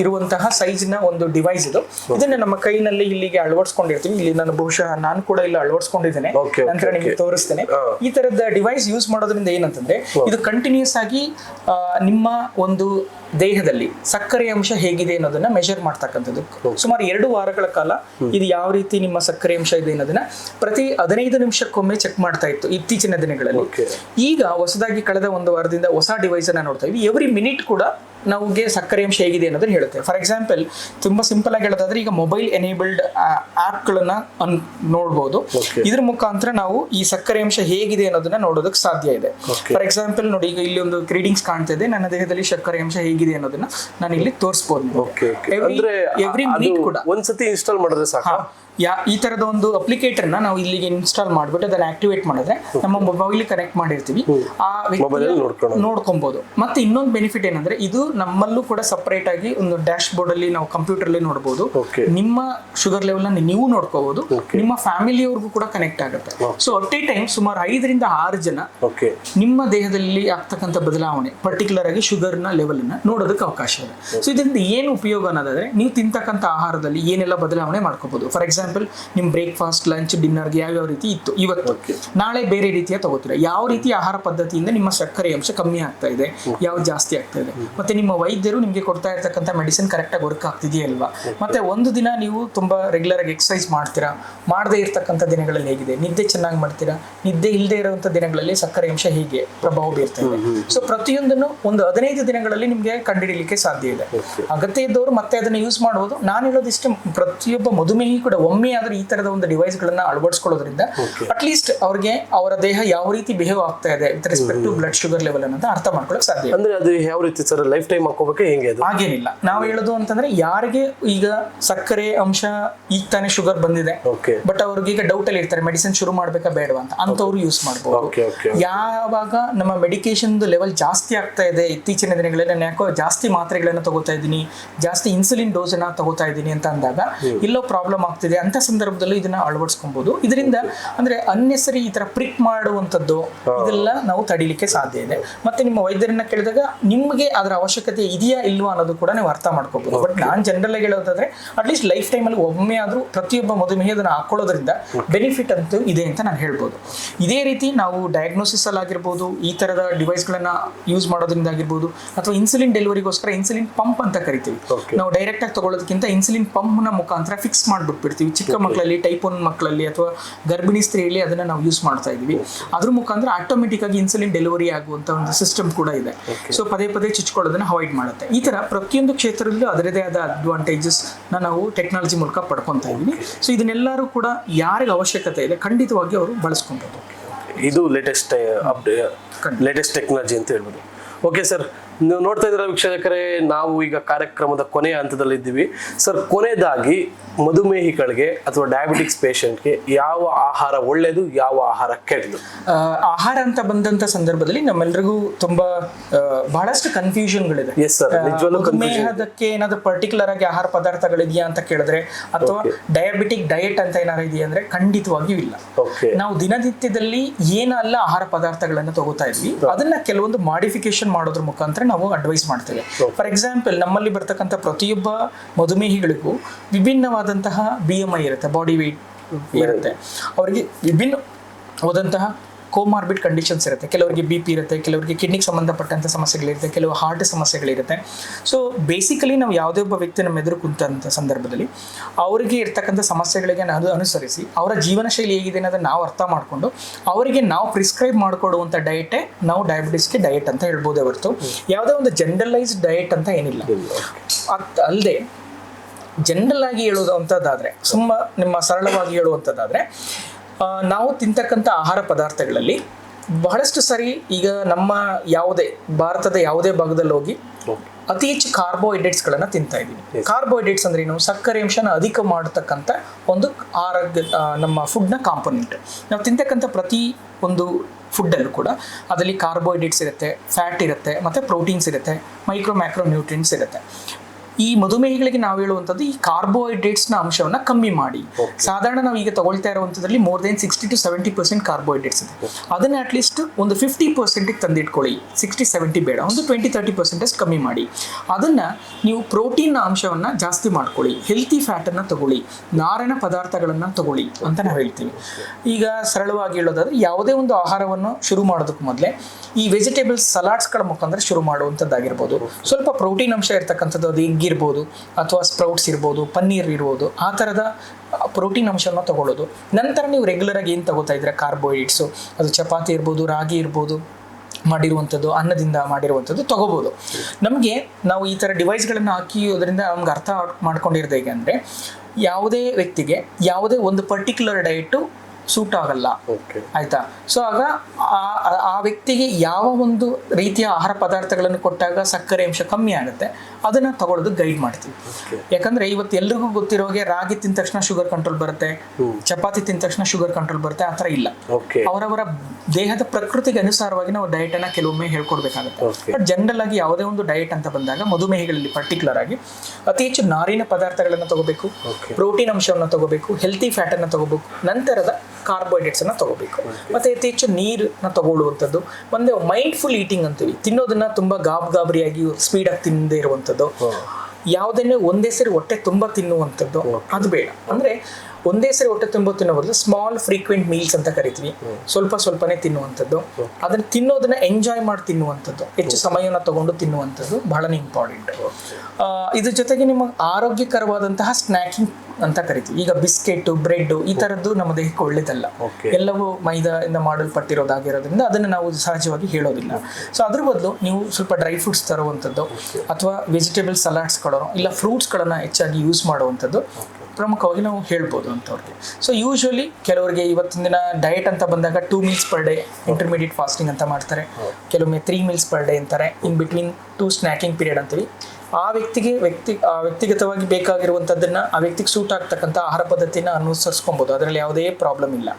ಇರುವಂತಹ ಸೈಜ್ನ ಒಂದು ಡಿವೈಸ್ ಇದು. ಇದನ್ನ ನಮ್ಮ ಕೈನಲ್ಲಿ ಇಲ್ಲಿಗೆ ಅಳವಡಿಸ್ಕೊಂಡಿರ್ತೀವಿ ಇಲ್ಲಿ ನಾನು ಬಹುಶಃ ನಾನು ಕೂಡ ಇಲ್ಲಿ ಅಳವಡಿಸ್ಕೊಂಡಿದ್ದೇನೆ. ನಂತರ ನಿಮಗೆ. ತೋರಿಸ್ತೇನೆ. ಈ ತರದ ಡಿವೈಸ್ ಯೂಸ್ ಮಾಡೋದ್ರಿಂದ ಏನಂತಂದ್ರೆ ಇದು ಕಂಟಿನ್ಯೂಸ್ ಆಗಿ ನಿಮ್ಮ ಒಂದು ದೇಹದಲ್ಲಿ ಸಕ್ಕರೆ ಅಂಶ ಹೇಗಿದೆ ಅನ್ನೋದನ್ನ ಮೆಷರ್ ಮಾಡ್ತಕ್ಕಂಥದ್ದು. ಸುಮಾರು ಎರಡು ವಾರಗಳ ಕಾಲ ಇದು ಯಾವ ರೀತಿ ನಿಮ್ಮ ಸಕ್ಕರೆ ಅಂಶ ಇದೆ ಅನ್ನೋದನ್ನ ಪ್ರತಿ ಹದಿನೈದು ನಿಮಿಷಕ್ಕೊಮ್ಮೆ ಚೆಕ್ ಮಾಡ್ತಾ ಇತ್ತು ಇತ್ತೀಚಿನ ದಿನಗಳಲ್ಲಿ. ಈಗ ಹೊಸದಾಗಿ ಕಳೆದ ಒಂದು ವಾರದಿಂದ ಹೊಸ ಡಿವೈಸ್ ಅನ್ನ ನೋಡ್ತಾ ಇದ್ವಿ. ಎವ್ರಿ ಮಿನಿಟ್ ಕೂಡ ನಮಗೆ ಸಕ್ಕರೆ ಅಂಶ ಹೇಗಿದೆ ಅನ್ನೋದನ್ನ ಹೇಳುತ್ತೆ. ಫಾರ್ ಎಕ್ಸಾಂಪಲ್ ತುಂಬಾ ಸಿಂಪಲ್ ಆಗಿ ಹೇಳೋದಾದ್ರೆ ಈಗ ಮೊಬೈಲ್ ಎನೇಬಲ್ಡ್ ಆಪ್ಗಳನ್ನ ಗಳನ್ನ ನೋಡ್ಬೋದು. ಇದ್ರ ಮುಖಾಂತರ ನಾವು ಈ ಸಕ್ಕರೆ ಅಂಶ ಹೇಗಿದೆ ಅನ್ನೋದನ್ನ ನೋಡೋದಕ್ಕೆ ಸಾಧ್ಯ ಇದೆ. ಫಾರ್ ಎಕ್ಸಾಂಪಲ್ ನೋಡಿ ಈಗ ಇಲ್ಲಿ ಒಂದು ರೀಡಿಂಗ್ಸ್ ಕಾಣ್ತಾ ಇದೆ. ನನ್ನ ದೇಹದಲ್ಲಿ ಸಕ್ಕರೆ ಅಂಶ ಹೇಗಿದೆ ಅನ್ನೋದನ್ನ ನಾನು ಇಲ್ಲಿ ತೋರಿಸಬಹುದು ಎವ್ರಿ ಮೀಟ್ ಮಿನಿಟ್ ಕೂಡ. ಒಂದ್ಸತಿ ಇನ್ಸ್ಟಾಲ್ ಮಾಡಿದ್ರೆ ಸಾಕ? ಹಾ. ಯಾ ಈ ತರದ ಒಂದು ಅಪ್ಲಿಕೇಟರ್ನ ನಾವು ಇಲ್ಲಿಗೆ ಇನ್ಸ್ಟಾಲ್ ಮಾಡ್ಬಿಟ್ಟು ಅದನ್ನ ಆಕ್ಟಿವೇಟ್ ಮಾಡಿದ್ರೆ ನಮ್ಮ ಮೊಬೈಲ್ ಕನೆಕ್ಟ್ ಮಾಡಿರ್ತೀವಿ. ಆ ನೋಡ್ಕೊಬಹುದು ಮತ್ತೆ ಇನ್ನೊಂದು ಬೆನಿಫಿಟ್ ಏನಂದ್ರೆ ಇದು ನಮ್ಮಲ್ಲೂ ಕೂಡ ಸಪರೇಟ್ ಆಗಿ ಒಂದು ಡ್ಯಾಶ್ ಬೋರ್ಡ್ ಅಲ್ಲಿ ನಾವು ಕಂಪ್ಯೂಟರ್ ಅಲ್ಲಿ ನೋಡಬಹುದು ನಿಮ್ಮ ಶುಗರ್ ಲೆವೆಲ್ನ ನೀವು ನೋಡ್ಕೋಬಹುದು ನಿಮ್ಮ ನಿಮ್ಮ ಫ್ಯಾಮಿಲಿಯವ್ರಿಗೂ ಕೂಡ ಕನೆಕ್ಟ್ ಆಗುತ್ತೆ. ಸೊ ಅಟ್ ಎ ಟೈಮ್ ಸುಮಾರು ಐದರಿಂದ ಆರು ಜನ ನಿಮ್ಮ ದೇಹದಲ್ಲಿ ಆಗ್ತಕ್ಕಂಥ ಬದಲಾವಣೆ ಪರ್ಟಿಕ್ಯುಲರ್ ಆಗಿ ಶುಗರ್ನ ಲೆವೆಲ್ ಅನ್ನ ನೋಡೋದಕ್ಕೆ ಅವಕಾಶ ಇದೆ. ಸೊ ಇದರಿಂದ ಏನು ಉಪಯೋಗ ಅನ್ನೋದಾದ್ರೆ ನೀವು ತಿಂತಕ್ಕಂಥ ಆಹಾರದಲ್ಲಿ ಏನೆಲ್ಲ ಬದಲಾವಣೆ ಮಾಡ್ಕೋಬಹುದು ಫಾರ್ ಎಕ್ಸಾಂಪಲ್ ನಿಮ್ ಬ್ರೇಕ್ಫಾಸ್ಟ್ ಲಂಚ್ ಡಿನ್ನರ್ಗೆ ಯಾವ್ಯಾವ ರೀತಿ ಇತ್ತು? ಇವತ್ತು. ನಾಳೆ ಬೇರೆ ರೀತಿಯ ತಗೋತೀರಾ? ಯಾವ ರೀತಿ ಆಹಾರ ಪದ್ಧತಿಯಿಂದ ನಿಮ್ಮ ಸಕ್ಕರೆ ಅಂಶ ಕಮ್ಮಿ ಆಗ್ತಾ ಇದೆ? ಯಾವ್ದು ಜಾಸ್ತಿ ಆಗ್ತಾ ಇದೆ? ಮತ್ತೆ ನಿಮ್ಮ ವೈದ್ಯರು ನಿಮಗೆ ಕೊಡ್ತಾ ಇರ್ತಕ್ಕಂಥ ಮೆಡಿಸಿನ್ ಕರೆಕ್ಟಾಗಿ ವರ್ಕ್ ಆಗ್ತಿದೆಯಾ ಅಲ್ವಾ? ಮತ್ತೆ ಒಂದು ದಿನ ನೀವು ತುಂಬಾ ರೆಗ್ಯುಲರ್ ಆಗಿ ಎಕ್ಸಸೈಸ್ ಮಾಡ್ತೀರಾ? ಮಾಡದೇ ಇರ್ತಕ್ಕಂಥ ದಿನಗಳಲ್ಲಿ ಹೇಗಿದೆ? ನಿದ್ದೆ ಚೆನ್ನಾಗಿ ಮಾಡ್ತೀರಾ? ನಿದ್ದೆ ಇಲ್ಲದೆ ಇರುವಂಥ ದಿನಗಳಲ್ಲಿ ಸಕ್ಕರೆ ಅಂಶ ಹೇಗೆ ಪ್ರಭಾವ ಬೀರ್ತಾ ಇದೆ? ಸೊ ಪ್ರತಿಯೊಂದನ್ನು ಒಂದು ಹದಿನೈದು ದಿನಗಳಲ್ಲಿ ನಿಮಗೆ ಕಂಡುಹಿಡಿಯಲಿಕ್ಕೆ ಸಾಧ್ಯ ಇದೆ. ಅಗತ್ಯ ಇದ್ದವರು ಮತ್ತೆ ಅದನ್ನ ಯೂಸ್ ಮಾಡಬಹುದು ನಾನು ಹೇಳೋದಿಷ್ಟು ಪ್ರತಿಯೊಬ್ಬ ಮಧುಮೇಹಿ ಕೂಡ ಒಮ್ಮೆ ಆದ್ರೂ ಈ ತರದ ಒಂದು ಡಿವೈಸ್ ಗಳನ್ನ ಅಳವಡಿಸ್ಕೊಳ್ಳೋದ್ರಿಂದ ಅಟ್ಲೀಸ್ಟ್ ಅವ್ರಿಗೆ ಅವರ ದೇಹ ಯಾವ ರೀತಿ ಬಿಹೇವ್ ಆಗ್ತಾ ಇದೆ with respect to blood sugar level ಅನ್ನೋದು ಅರ್ಥ ಮಾಡ್ಕೊಳ್ಳೋಕೆ ಸಾಧ್ಯ ಅಂದ್ರೆ ಅದು ಯಾವ ರೀತಿ ಸರ್ ಲೈಫ್ ಟೈಮ್ ಹಾಕೋಬೇಕು ಹೆಂಗೆ ಅದು? ಹಾಗೇನಿಲ್ಲ. ನಾವು ಹೇಳೋದು ಅಂತಂದ್ರೆ ಯಾರಿಗೆ ಈಗ ಸಕ್ಕರೆ ಅಂಶ ಈಗ ತಾನೇ ಶುಗರ್ ಬಂದಿದೆ ಬಟ್ ಅವ್ರಿಗೆ ಈಗ ಡೌಟ್ ಅಲ್ಲಿ ಇರ್ತಾರೆ ಮೆಡಿಸಿನ್ ಶುರು ಮಾಡ್ಬೇಕಾ ಬೇಡವಾ ಅಂತ. ಅಂತವ್ರು ಯೂಸ್ ಮಾಡಬಹುದು ಓಕೆ ಯಾವಾಗ ನಮ್ಮ ಮೆಡಿಕೇಶನ್ ಲೆವೆಲ್ ಜಾಸ್ತಿ ಆಗ್ತಾ ಇದೆ ಇತ್ತೀಚಿನ ದಿನಗಳಲ್ಲಿ ನಾನು ಯಾಕೋ ಜಾಸ್ತಿ ಮಾತ್ರೆಗಳನ್ನ ತಗೋತಾ ಇದ್ದೀನಿ ಜಾಸ್ತಿ ಇನ್ಸುಲಿನ್ ಡೋಸ್ ಅನ್ನ ತಗೋತಾ ಇದ್ದೀನಿ ಅಂತ ಅಂದಾಗ ಎಲ್ಲೋ ಪ್ರಾಬ್ಲಮ್ ಆಗ್ತಿದೆ. ಅಂತ ಸಂದರ್ಭದಲ್ಲೂ ಇದನ್ನ ಅಳವಡಿಸ್ಕೊಬಹುದು ಇದರಿಂದ ಅಂದ್ರೆ ಅನ್ನೆಸರಿ ಈ ತರ ಪ್ರಿಕ್ ಮಾಡುವಂಥದ್ದು ಇದೆಲ್ಲ ನಾವು ತಡಿಲಿಕ್ಕೆ ಸಾಧ್ಯ ಇದೆ. ಮತ್ತೆ ನಿಮ್ಮ ವೈದ್ಯರನ್ನ ಕೇಳಿದಾಗ ನಿಮಗೆ ಅದರ ಅವಶ್ಯಕತೆ ಇದೆಯಾ ಇಲ್ವಾ ಅನ್ನೋದು ಕೂಡ ನೀವು ಅರ್ಥ ಮಾಡ್ಕೋಬಹುದು ಬಟ್ ನಾನು ಜನರಲ್ ಆಗಿ ಹೇಳೋದಾದ್ರೆ ಅಟ್ಲೀಸ್ಟ್ ಲೈಫ್ ಟೈಮ್ ಅಲ್ಲಿ ಒಮ್ಮೆ ಆದ್ರೂ ಪ್ರತಿಯೊಬ್ಬ ಮಧುಮೇಹ ಅದನ್ನ ಹಾಕೊಳ್ಳೋದ್ರಿಂದ ಬೆನಿಫಿಟ್ ಅಂತೂ ಇದೆ ಅಂತ ನಾನು ಹೇಳ್ಬೋದು. ಇದೇ ರೀತಿ ನಾವು ಡಯಾಗ್ನೋಸಿಸ್ ಅಲ್ಲಿ ಆಗಿರ್ಬೋದು ಈ ತರದ ಡಿವೈಸ್ಗಳನ್ನ ಯೂಸ್ ಮಾಡೋದ್ರಿಂದ ಆಗಿರ್ಬೋದು ಅಥವಾ ಇನ್ಸುಲಿನ್ ಡೆಲಿವರಿಗೋಸ್ಕರ ಇನ್ಸುಲಿನ್ ಪಂಪ್ ಅಂತ ಕರಿತೀವಿ. ನಾವು ಡೈರೆಕ್ಟ್ ಆಗಿ ತಗೊಳ್ಳೋದಕ್ಕಿಂತ ಇನ್ಸುಲಿನ್ ಪಂಪ್ನ ಮುಖಾಂತರ ಫಿಕ್ಸ್ ಮಾಡ್ಬಿಟ್ಬಿಡ್ತೀವಿ. ಚಿಕ್ಕ ಮಕ್ಕಳಲ್ಲಿ ಟೈಪ್ ಒನ್ ಮಕ್ಕಳಲ್ಲಿ ಅಥವಾ ಗರ್ಭಿಣಿ ಸ್ತ್ರೀಯಲ್ಲಿ ಅದನ್ನ ನಾವು ಯೂಸ್ ಮಾಡ್ತಾ ಇದೀವಿ ಅದ್ರ ಮುಖಾಂತರ ಆಟೋಮೆಟಿಕ್ ಆಗಿ ಇನ್ಸುಲಿನ್ ಡೆಲಿವರಿ ಆಗುವಂತ ಒಂದು ಸಿಸ್ಟಮ್ ಕೂಡ ಇದೆ. ಸೊ ಪದೇ ಪದೇ ಚುಚ್ಕೊಳ್ಳೋದನ್ನ ಅವಾಯ್ಡ್ ಮಾಡುತ್ತೆ. ಈ ತರ ಪ್ರತಿಯೊಂದು ಕ್ಷೇತ್ರದಲ್ಲೂ ಅದರದೇ ಆದ ಅಡ್ವಾಂಟೇಜಸ್ ನಾವು ಟೆಕ್ನಾಲಜಿ ಮೂಲಕ ಪಡ್ಕೊತಾ ಇದೀವಿ ಸೊ ಇದನ್ನೆಲ್ಲರೂ ಕೂಡ ಯಾರಿಗೆ ಅವಶ್ಯಕತೆ ಇದೆ ಖಂಡಿತವಾಗಿ ಅವರು ಬಳಸ್ಕೊಬೋದು. ಇದು ಲೇಟೆಸ್ಟ್ ಅಪ್ಡೇಟ್ ಲೇಟೆಸ್ಟ್ ಟೆಕ್ನಾಲಜಿ ಅಂತ ಹೇಳ್ಬೋದು. ಓಕೆ ಸರ್ ನೀವು ನೋಡ್ತಾ ಇದ್ದೀರಾ ವೀಕ್ಷಕರೇ ನಾವು ಈಗ ಕಾರ್ಯಕ್ರಮದ ಕೊನೆಯ ಹಂತದಲ್ಲಿ ಇದ್ದೀವಿ ಸರ್ ಕೊನೆಯದಾಗಿ ಮಧುಮೇಹಿಗಳಿಗೆ ಅಥವಾ ಡಯಾಬಿಟಿಕ್ಸ್ ಪೇಷಂಟ್ಗೆ ಯಾವ ಆಹಾರ ಒಳ್ಳೆಯದು ಯಾವ ಆಹಾರ ಕೆಟ್ಟದು? ಆಹಾರ ಅಂತ ಬಂದಂತ ಸಂದರ್ಭದಲ್ಲಿ ನಮ್ಮೆಲ್ರಿಗೂ ತುಂಬಾ ಬಹಳಷ್ಟು ಕನ್ಫ್ಯೂಷನ್ಗಳಿದೆ ಎಸ್ ಸರ್ ನಿಜವಲ್ಲೂ ಮಧುಮೇಹದಕ್ಕೆ ಏನಾದ್ರು ಪರ್ಟಿಕ್ಯುಲರ್ ಆಗಿ ಆಹಾರ ಪದಾರ್ಥಗಳಿದೆಯಾ ಅಂತ ಕೇಳಿದ್ರೆ ಅಥವಾ ಡಯಾಬಿಟಿಕ್ ಡಯಟ್ ಅಂತ ಏನಾದ್ರು ಇದೆಯಾ ಅಂದ್ರೆ ಖಂಡಿತವಾಗಿಯೂ ಇಲ್ಲ. ನಾವು ದಿನನಿತ್ಯದಲ್ಲಿ ಏನಲ್ಲ ಆಹಾರ ಪದಾರ್ಥಗಳನ್ನು ತಗೋತಾ ಇದ್ವಿ ಅದನ್ನ ಕೆಲವೊಂದು ಮಾಡಿಫಿಕೇಶನ್ ಮಾಡೋದ್ರ ಮುಖಾಂತರ ನಾವು ಅಡ್ವೈಸ್ ಮಾಡ್ತೇವೆ. ಫಾರ್ ಎಕ್ಸಾಂಪಲ್ ನಮ್ಮಲ್ಲಿ ಬರ್ತಕ್ಕಂಥ ಪ್ರತಿಯೊಬ್ಬ ಮಧುಮೇಹಿಗಳಿಗೂ ವಿಭಿನ್ನವಾದಂತಹ ಬಿ ಎಂ ಐ ಇರುತ್ತೆ ಬಾಡಿ ವೆಯ್ಟ್ ಇರುತ್ತೆ. ಅವರಿಗೆ ವಿಭಿನ್ನವಾದಂತಹ ಕೋಮಾರ್ಬಿಡ್ ಕಂಡೀಷನ್ಸ್ ಇರುತ್ತೆ. ಕೆಲವರಿಗೆ ಬಿ ಪಿ ಇರುತ್ತೆ, ಕೆಲವರಿಗೆ ಕಿಡ್ನಿಗೆ ಸಂಬಂಧಪಟ್ಟಂಥ ಸಮಸ್ಯೆಗಳಿರುತ್ತೆ, ಕೆಲವು ಹಾರ್ಟ್ ಸಮಸ್ಯೆಗಳಿರುತ್ತೆ. ಸೊ ಬೇಸಿಕಲಿ ನಾವು ಯಾವುದೇ ಒಬ್ಬ ವ್ಯಕ್ತಿ ನಮ್ಮ ಎದುರು ಕುಂತಂಥ ಸಂದರ್ಭದಲ್ಲಿ, ಅವರಿಗೆ ಇರ್ತಕ್ಕಂಥ ಸಮಸ್ಯೆಗಳಿಗೆ ನಾನು ಅನುಸರಿಸಿ, ಅವರ ಜೀವನ ಶೈಲಿ ಹೇಗಿದೆ ಅನ್ನೋದನ್ನು ನಾವು ಅರ್ಥ ಮಾಡಿಕೊಂಡು, ಅವರಿಗೆ ನಾವು ಪ್ರಿಸ್ಕ್ರೈಬ್ ಮಾಡಿಕೊಡುವಂಥ ಡಯಟೇ ನಾವು ಡಯಾಬಿಟಿಸ್ಗೆ ಡಯಟ್ ಅಂತ ಹೇಳ್ಬೋದೇ ಹೊರತು, ಯಾವುದೇ ಒಂದು ಜನರಲೈಸ್ಡ್ ಡಯಟ್ ಅಂತ ಏನಿಲ್ಲ. ಅದ್ ಅಲ್ಲದೆ ಜನರಲ್ ಆಗಿ ಹೇಳುವಂಥದ್ದಾದರೆ ಸುಮ್ಮ ನಿಮ್ಮ ಸರಳವಾಗಿ ಹೇಳುವಂಥದ್ದಾದ್ರೆ ನಾವು ತಿಂತಕ್ಕಂಥ ಆಹಾರ ಪದಾರ್ಥಗಳಲ್ಲಿ ಬಹಳಷ್ಟು ಸರಿ ಈಗ ನಮ್ಮ ಯಾವುದೇ ಭಾರತದ ಯಾವುದೇ ಭಾಗದಲ್ಲಿ ಹೋಗಿ ಅತಿ ಹೆಚ್ಚು ಕಾರ್ಬೋಹೈಡ್ರೇಟ್ಸ್ಗಳನ್ನು ತಿಂತಾ ಇದ್ದೀವಿ. ಕಾರ್ಬೋಹೈಡ್ರೇಟ್ಸ್ ಅಂದ್ರೆ ಏನು? ಸಕ್ಕರೆ ಅಂಶನ ಅಧಿಕ ಮಾಡತಕ್ಕಂಥ ಒಂದು ಆರೋಗ್ಯ ನಮ್ಮ ಫುಡ್ನ ಕಾಂಪೊನೆಂಟ್ ನಾವು ತಿಂತಕ್ಕಂಥ ಪ್ರತಿ ಒಂದು ಫುಡ್ಡಲ್ಲೂ ಕೂಡ ಅದರಲ್ಲಿ ಕಾರ್ಬೋಹೈಡ್ರೇಟ್ಸ್ ಇರುತ್ತೆ ಫ್ಯಾಟ್ ಇರುತ್ತೆ ಮತ್ತು ಪ್ರೋಟೀನ್ಸ್ ಇರುತ್ತೆ ಮೈಕ್ರೋ ಮ್ಯಾಕ್ರೋ ನ್ಯೂಟ್ರಿಯನ್ಸ್ ಇರುತ್ತೆ. ಈ ಮಧುಮೇಹಿಗಳಿಗೆ ನಾವು ಹೇಳುವಂಥದ್ದು ಈ ಕಾರ್ಬೋಹೈಡ್ರೇಟ್ಸ್ನ ಅಂಶವನ್ನು ಕಮ್ಮಿ ಮಾಡಿ. ಸಾಧಾರಣ ನಾವು ಈಗ ತಗೊಳ್ತಾ ಇರುವಂಥದ್ರಲ್ಲಿ more than sixty to seventy percent carbohydrates ಇದೆ. ಅದನ್ನ ಅಟ್ಲೀಸ್ಟ್ ಒಂದು ಫಿಫ್ಟಿ ಪರ್ಸೆಂಟಿಗೆ ತಂದಿಟ್ಕೊಳ್ಳಿ. ಸಿಕ್ಸ್ಟಿ ಸೆವೆಂಟಿ ಬೇಡ. ಒಂದು ಟ್ವೆಂಟಿ ತರ್ಟಿ ಪರ್ಸೆಂಟೇಜ್ ಕಮ್ಮಿ ಮಾಡಿ. ಅದನ್ನು ನೀವು ಪ್ರೋಟೀನ್ ಅಂಶವನ್ನು ಜಾಸ್ತಿ ಮಾಡ್ಕೊಳ್ಳಿ. ಹೆಲ್ತಿ ಫ್ಯಾಟನ್ನು ತಗೊಳ್ಳಿ. ನಾರಿನ ಪದಾರ್ಥಗಳನ್ನು ತಗೊಳ್ಳಿ ಅಂತ ನಾವು ಹೇಳ್ತೀವಿ. ಈಗ ಸರಳವಾಗಿ ಹೇಳೋದಾದ್ರೆ ಯಾವುದೇ ಒಂದು ಆಹಾರವನ್ನು ಶುರು ಮಾಡೋದಕ್ಕೆ ಮೊದಲೇ ಈ ವೆಜಿಟೇಬಲ್ಸ್ ಸಲಾಡ್ಸ್ಗಳ ಮುಖಾಂತರ ಶುರು ಮಾಡುವಂಥದ್ದಾಗಿರ್ಬೋದು. ಸ್ವಲ್ಪ ಪ್ರೋಟೀನ್ ಅಂಶ ಇರ್ತಕ್ಕಂಥದ್ದು ಅದು ಇರ್ಬೋದು ಅಥವಾ ಸ್ಪ್ರೌಟ್ಸ್ ಇರ್ಬೋದು, ಪನ್ನೀರ್ ಇರ್ಬೋದು, ಆ ಥರದ ಪ್ರೋಟೀನ್ ಅಂಶವನ್ನು ತಗೊಳ್ಳೋದು. ನಂತರ ನೀವು ರೆಗ್ಯುಲರ್ ಆಗಿ ಏನು ತಗೋತಾ ಇದ್ರೆ ಕಾರ್ಬೋಹೈಡ್ರೇಟ್ಸು, ಅದು ಚಪಾತಿ ಇರ್ಬೋದು, ರಾಗಿ ಇರ್ಬೋದು, ಮಾಡಿರುವಂಥದ್ದು, ಅನ್ನದಿಂದ ಮಾಡಿರುವಂಥದ್ದು ತಗೋಬೋದು. ನಮಗೆ ನಾವು ಈ ಥರ ಡಿವೈಸ್ಗಳನ್ನು ಹಾಕಿ ಅದರಿಂದ ನಮ್ಗೆ ಅರ್ಥ ಮಾಡ್ಕೊಂಡಿರೋದು ಹೇಗೆ ಅಂದರೆ, ಯಾವುದೇ ವ್ಯಕ್ತಿಗೆ ಯಾವುದೇ ಒಂದು ಪರ್ಟಿಕ್ಯುಲರ್ ಡಯಟು ಸೂಟ್ ಆಗಲ್ಲ. ಆಯ್ತಾ? ಸೊ ಆಗ ಆ- ವ್ಯಕ್ತಿಗೆ ಯಾವ ಒಂದು ರೀತಿಯ ಆಹಾರ ಪದಾರ್ಥಗಳನ್ನು ಕೊಟ್ಟಾಗ ಸಕ್ಕರೆ ಅಂಶ ಕಮ್ಮಿ ಆಗುತ್ತೆ ಅದನ್ನ ತಗೊಳ್ಳೋದು ಗೈಡ್ ಮಾಡ್ತೀವಿ. ಯಾಕಂದ್ರೆ ಇವತ್ತು ಎಲ್ರಿಗೂ ಗೊತ್ತಿರೋಗೆ ರಾಗಿ ತಿಂದ ತಕ್ಷಣ ಶುಗರ್ ಕಂಟ್ರೋಲ್ ಬರುತ್ತೆ ಚಪಾತಿ ತಿಂದ ತಕ್ಷಣ ಶುಗರ್ ಕಂಟ್ರೋಲ್ ಬರುತ್ತೆ ಆ ಥರ ಇಲ್ಲ. ಅವರವರ ದೇಹದ ಪ್ರಕೃತಿಗೆ ಅನುಸಾರವಾಗಿ ನಾವು ಡಯಟ್ ಅನ್ನ ಕೆಲವೊಮ್ಮೆ ಹೇಳ್ಕೊಡ್ಬೇಕಾಗುತ್ತೆ. ಬಟ್ ಜನರಲ್ ಆಗಿ ಯಾವುದೇ ಒಂದು ಡಯಟ್ ಅಂತ ಬಂದಾಗ ಮಧುಮೇಹಿಗಳಲ್ಲಿ ಪರ್ಟಿಕ್ಯುಲರ್ ಆಗಿ ಅತಿ ಹೆಚ್ಚು ನಾರಿನ ಪದಾರ್ಥಗಳನ್ನು ತಗೋಬೇಕು ಪ್ರೋಟೀನ್ ಅಂಶವನ್ನು ತಗೋಬೇಕು ಹೆಲ್ತಿ ಫ್ಯಾಟ್ ಅನ್ನ ತಗೋಬೇಕು ನಂತರದ ಕಾರ್ಬೋಹೈಡ್ರೇಟ್ಸ್ ಅನ್ನ ತಗೋಬೇಕು. ಮತ್ತೆ ಅತಿ ಹೆಚ್ಚು ನೀರನ್ನ ತಗೊಳ್ಳುವಂಥದ್ದು ಒಂದೇ ಮೈಂಡ್ಫುಲ್ ಈಟಿಂಗ್ ಅಂತೀವಿ. ತಿನ್ನೋದನ್ನ ತುಂಬಾ ಗಾಬ್ ಗಾಬರಿಯಾಗಿ ಸ್ಪೀಡಾಗಿ ಆಗಿ ತಿನ್ನದೇ ಇರುವಂಥದ್ದು. ಯಾವುದನ್ನೇ ಒಂದೇ ಸರಿ ಹೊಟ್ಟೆ ತುಂಬಾ ತಿನ್ನುವಂಥದ್ದು ಅದು ಬೇಡ. ಅಂದ್ರೆ ಒಂದೇ ಸರಿ ಹೊಟ್ಟೆ ತುಂಬ ತಿನ್ನೋ ಬದಲು ಸ್ಮಾಲ್ ಫ್ರೀಕ್ವೆಂಟ್ ಮೀಲ್ಸ್ ಅಂತ ಕರಿತೀವಿ. ಸ್ವಲ್ಪ ಸ್ವಲ್ಪನೇ ತಿನ್ನುವಂಥದ್ದು. ಅದನ್ನ ತಿನ್ನೋದನ್ನ ಎಂಜಾಯ್ ಮಾಡಿ ತಿನ್ನುವಂಥದ್ದು. ಹೆಚ್ಚು ಸಮಯವನ್ನು ತಗೊಂಡು ತಿನ್ನುವಂಥದ್ದು ಬಹಳನೇ ಇಂಪಾರ್ಟೆಂಟ್ ಇದ್ರ ಜೊತೆಗೆ ನಿಮ್ಮ ಆರೋಗ್ಯಕರವಾದಂತಹ ಸ್ನ್ಯಾಕಿಂಗ್ ಅಂತ ಕರಿತೀವಿ. ಈಗ ಬಿಸ್ಕೆಟ್ ಬ್ರೆಡ್ ಈ ತರದ್ದು ನಮ್ಮ ದೇಹಕ್ಕೆ ಒಳ್ಳೇದಲ್ಲ. ಎಲ್ಲವೂ ಮೈದಾಯಿಂದ ಮಾಡಲ್ಪಟ್ಟಿರೋದಾಗಿರೋದ್ರಿಂದ ಅದನ್ನು ನಾವು ಸಹಜವಾಗಿ ಹೇಳೋದಿಲ್ಲ. ಸೊ ಅದ್ರ ಬದಲು ನೀವು ಸ್ವಲ್ಪ ಡ್ರೈ ಫ್ರೂಟ್ಸ್ ತರುವಂಥದ್ದು ಅಥವಾ ವೆಜಿಟೇಬಲ್ ಸಲಾಡ್ಸ್ಗಳನ್ನು ಇಲ್ಲ ಫ್ರೂಟ್ಸ್ಗಳನ್ನು ಹೆಚ್ಚಾಗಿ ಯೂಸ್ ಮಾಡುವಂಥದ್ದು. ಪ್ರಮುಖವಾಗಿ ನಾವು ಹೇಳ್ಬೋದು ಅಂಥವ್ರಿಗೆ ಸೊ ಯೂಶ್ವಲಿ ಕೆಲವರಿಗೆ ಇವತ್ತಿನ ದಿನ ಡಯಟ್ ಅಂತ ಬಂದಾಗ two meals per day intermediate fasting ಅಂತ ಮಾಡ್ತಾರೆ. ಕೆಲವೊಮ್ಮೆ ತ್ರೀ ಮೀಲ್ಸ್ ಪರ್ ಡೇ ಅಂತಾರೆ. In between two snacking period ಅಂತೀವಿ. ಆ ವ್ಯಕ್ತಿಗೆ ವ್ಯಕ್ತಿ ವ್ಯಕ್ತಿಗತವಾಗಿ ಬೇಕಾಗಿರುವಂಥದ್ದನ್ನು, ಆ ವ್ಯಕ್ತಿಗೆ ಸೂಟ್ ಆಗ್ತಕ್ಕಂಥ ಆಹಾರ ಪದ್ಧತಿನ ಅನುಸರಿಸ್ಕೊಬೋದು. ಅದರಲ್ಲಿ ಯಾವುದೇ ಪ್ರಾಬ್ಲಮ್ ಇಲ್ಲ.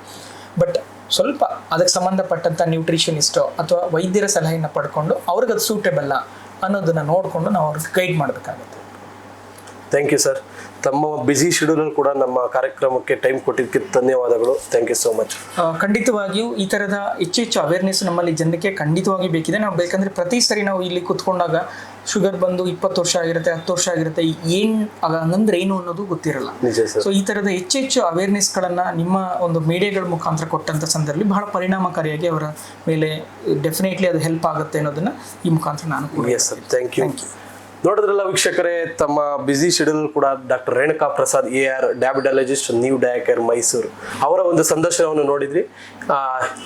ಬಟ್ ಸ್ವಲ್ಪ ಅದಕ್ಕೆ ಸಂಬಂಧಪಟ್ಟಂಥ ನ್ಯೂಟ್ರಿಷನಿಸ್ಟೋ ಅಥವಾ ವೈದ್ಯರ ಸಲಹೆಯನ್ನು ಪಡ್ಕೊಂಡು ಅವ್ರಿಗೆ ಅದು ಸೂಟೇಬಲ್ಲ ಅನ್ನೋದನ್ನು ನೋಡಿಕೊಂಡು ನಾವು ಅವ್ರಿಗೆ ಗೈಡ್ ಮಾಡಬೇಕಾಗುತ್ತೆ. ಥ್ಯಾಂಕ್ ಯು ಸರ್ ತಮ್ಮ ಬ್ಯುಸಿ ಶೆಡ್ಯೂಲಲ್ಲಿ ಕೂಡ ನಮ್ಮ ಕಾರ್ಯಕ್ರಮಕ್ಕೆ ಟೈಮ್ ಕೊಟ್ಟಿದ್ದಕ್ಕೆ ಧನ್ಯವಾದಗಳು. ಥ್ಯಾಂಕ್ ಯು ಸೋ ಮಚ್ ಖಂಡಿತವಾಗಿಯೂ ಈ ಥರದ ಹೆಚ್ಚು ಹೆಚ್ಚು ಅವೇರ್ನೆಸ್ ನಮ್ಮಲ್ಲಿ ಜನಕ್ಕೆ ಖಂಡಿತವಾಗಿ ಬೇಕಿದೆ. ನಾವು ಬೇಕಂದ್ರೆ ಪ್ರತಿ ಸರಿ ನಾವು ಇಲ್ಲಿ ಕುತ್ಕೊಂಡಾಗ ಶುಗರ್ ಬಂದು ಇಪ್ಪತ್ತು ವರ್ಷ ಆಗಿರುತ್ತೆ ಹತ್ತು ವರ್ಷ ಆಗಿರುತ್ತೆ ಏನು ಹಂಗಂದ್ರೆ ಏನು ಅನ್ನೋದು ಗೊತ್ತಿರಲ್ಲ. ಸೊ ಈ ಥರದ ಹೆಚ್ಚು ಹೆಚ್ಚು ಅವೇರ್ನೆಸ್ಗಳನ್ನು ನಿಮ್ಮ ಒಂದು ಮೀಡಿಯಾಗಳ ಮುಖಾಂತರ ಕೊಟ್ಟಂಥ ಸಂದರ್ಭದಲ್ಲಿ ಬಹಳ ಪರಿಣಾಮಕಾರಿಯಾಗಿ ಅವರ ಮೇಲೆ ಡೆಫಿನೆಟ್ಲಿ ಅದು ಹೆಲ್ಪ್ ಆಗುತ್ತೆ ಅನ್ನೋದನ್ನ ಈ ಮುಖಾಂತರ ನಾನು ಕೂಡ ಥ್ಯಾಂಕ್ ಯು ನೋಡಿದ್ರಲ್ಲ ವೀಕ್ಷಕರೇ, ತಮ್ಮ ಬ್ಯುಸಿ ಶೆಡ್ಯೂಲ್ ಕೂಡ doctor Renuka Prasad A R diabetologist new Diacare Mysuru ಅವರ ಒಂದು ಸಂದರ್ಶನವನ್ನು ನೋಡಿದ್ರಿ.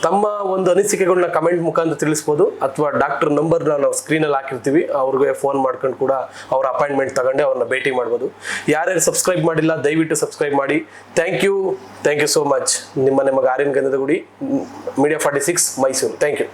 ತಮ್ಮ ಒಂದು ಅನಿಸಿಕೆಗಳನ್ನ ಕಮೆಂಟ್ ಮುಖಾಂತರ ತಿಳಿಸ್ಬೋದು. ಅಥವಾ ಡಾಕ್ಟರ್ ನಂಬರ್ನ ನಾವು ಸ್ಕ್ರೀನಲ್ಲಿ ಹಾಕಿರ್ತೀವಿ. ಅವ್ರಿಗೆ ಫೋನ್ ಮಾಡ್ಕೊಂಡು ಕೂಡ ಅವ್ರ ಅಪಾಯಿಂಟ್ಮೆಂಟ್ ತಗೊಂಡೆ ಅವ್ರನ್ನ ಭೇಟಿ ಮಾಡ್ಬೋದು. ಯಾರ್ಯಾರು ಸಬ್ಸ್ಕ್ರೈಬ್ ಮಾಡಿಲ್ಲ, ದಯವಿಟ್ಟು ಸಬ್ಸ್ಕ್ರೈಬ್ ಮಾಡಿ. Thank you thank you so much ನಿಮ್ಮ ನಿಮಗೆ Aryan Gandhada Gudi media forty six Mysuru thank you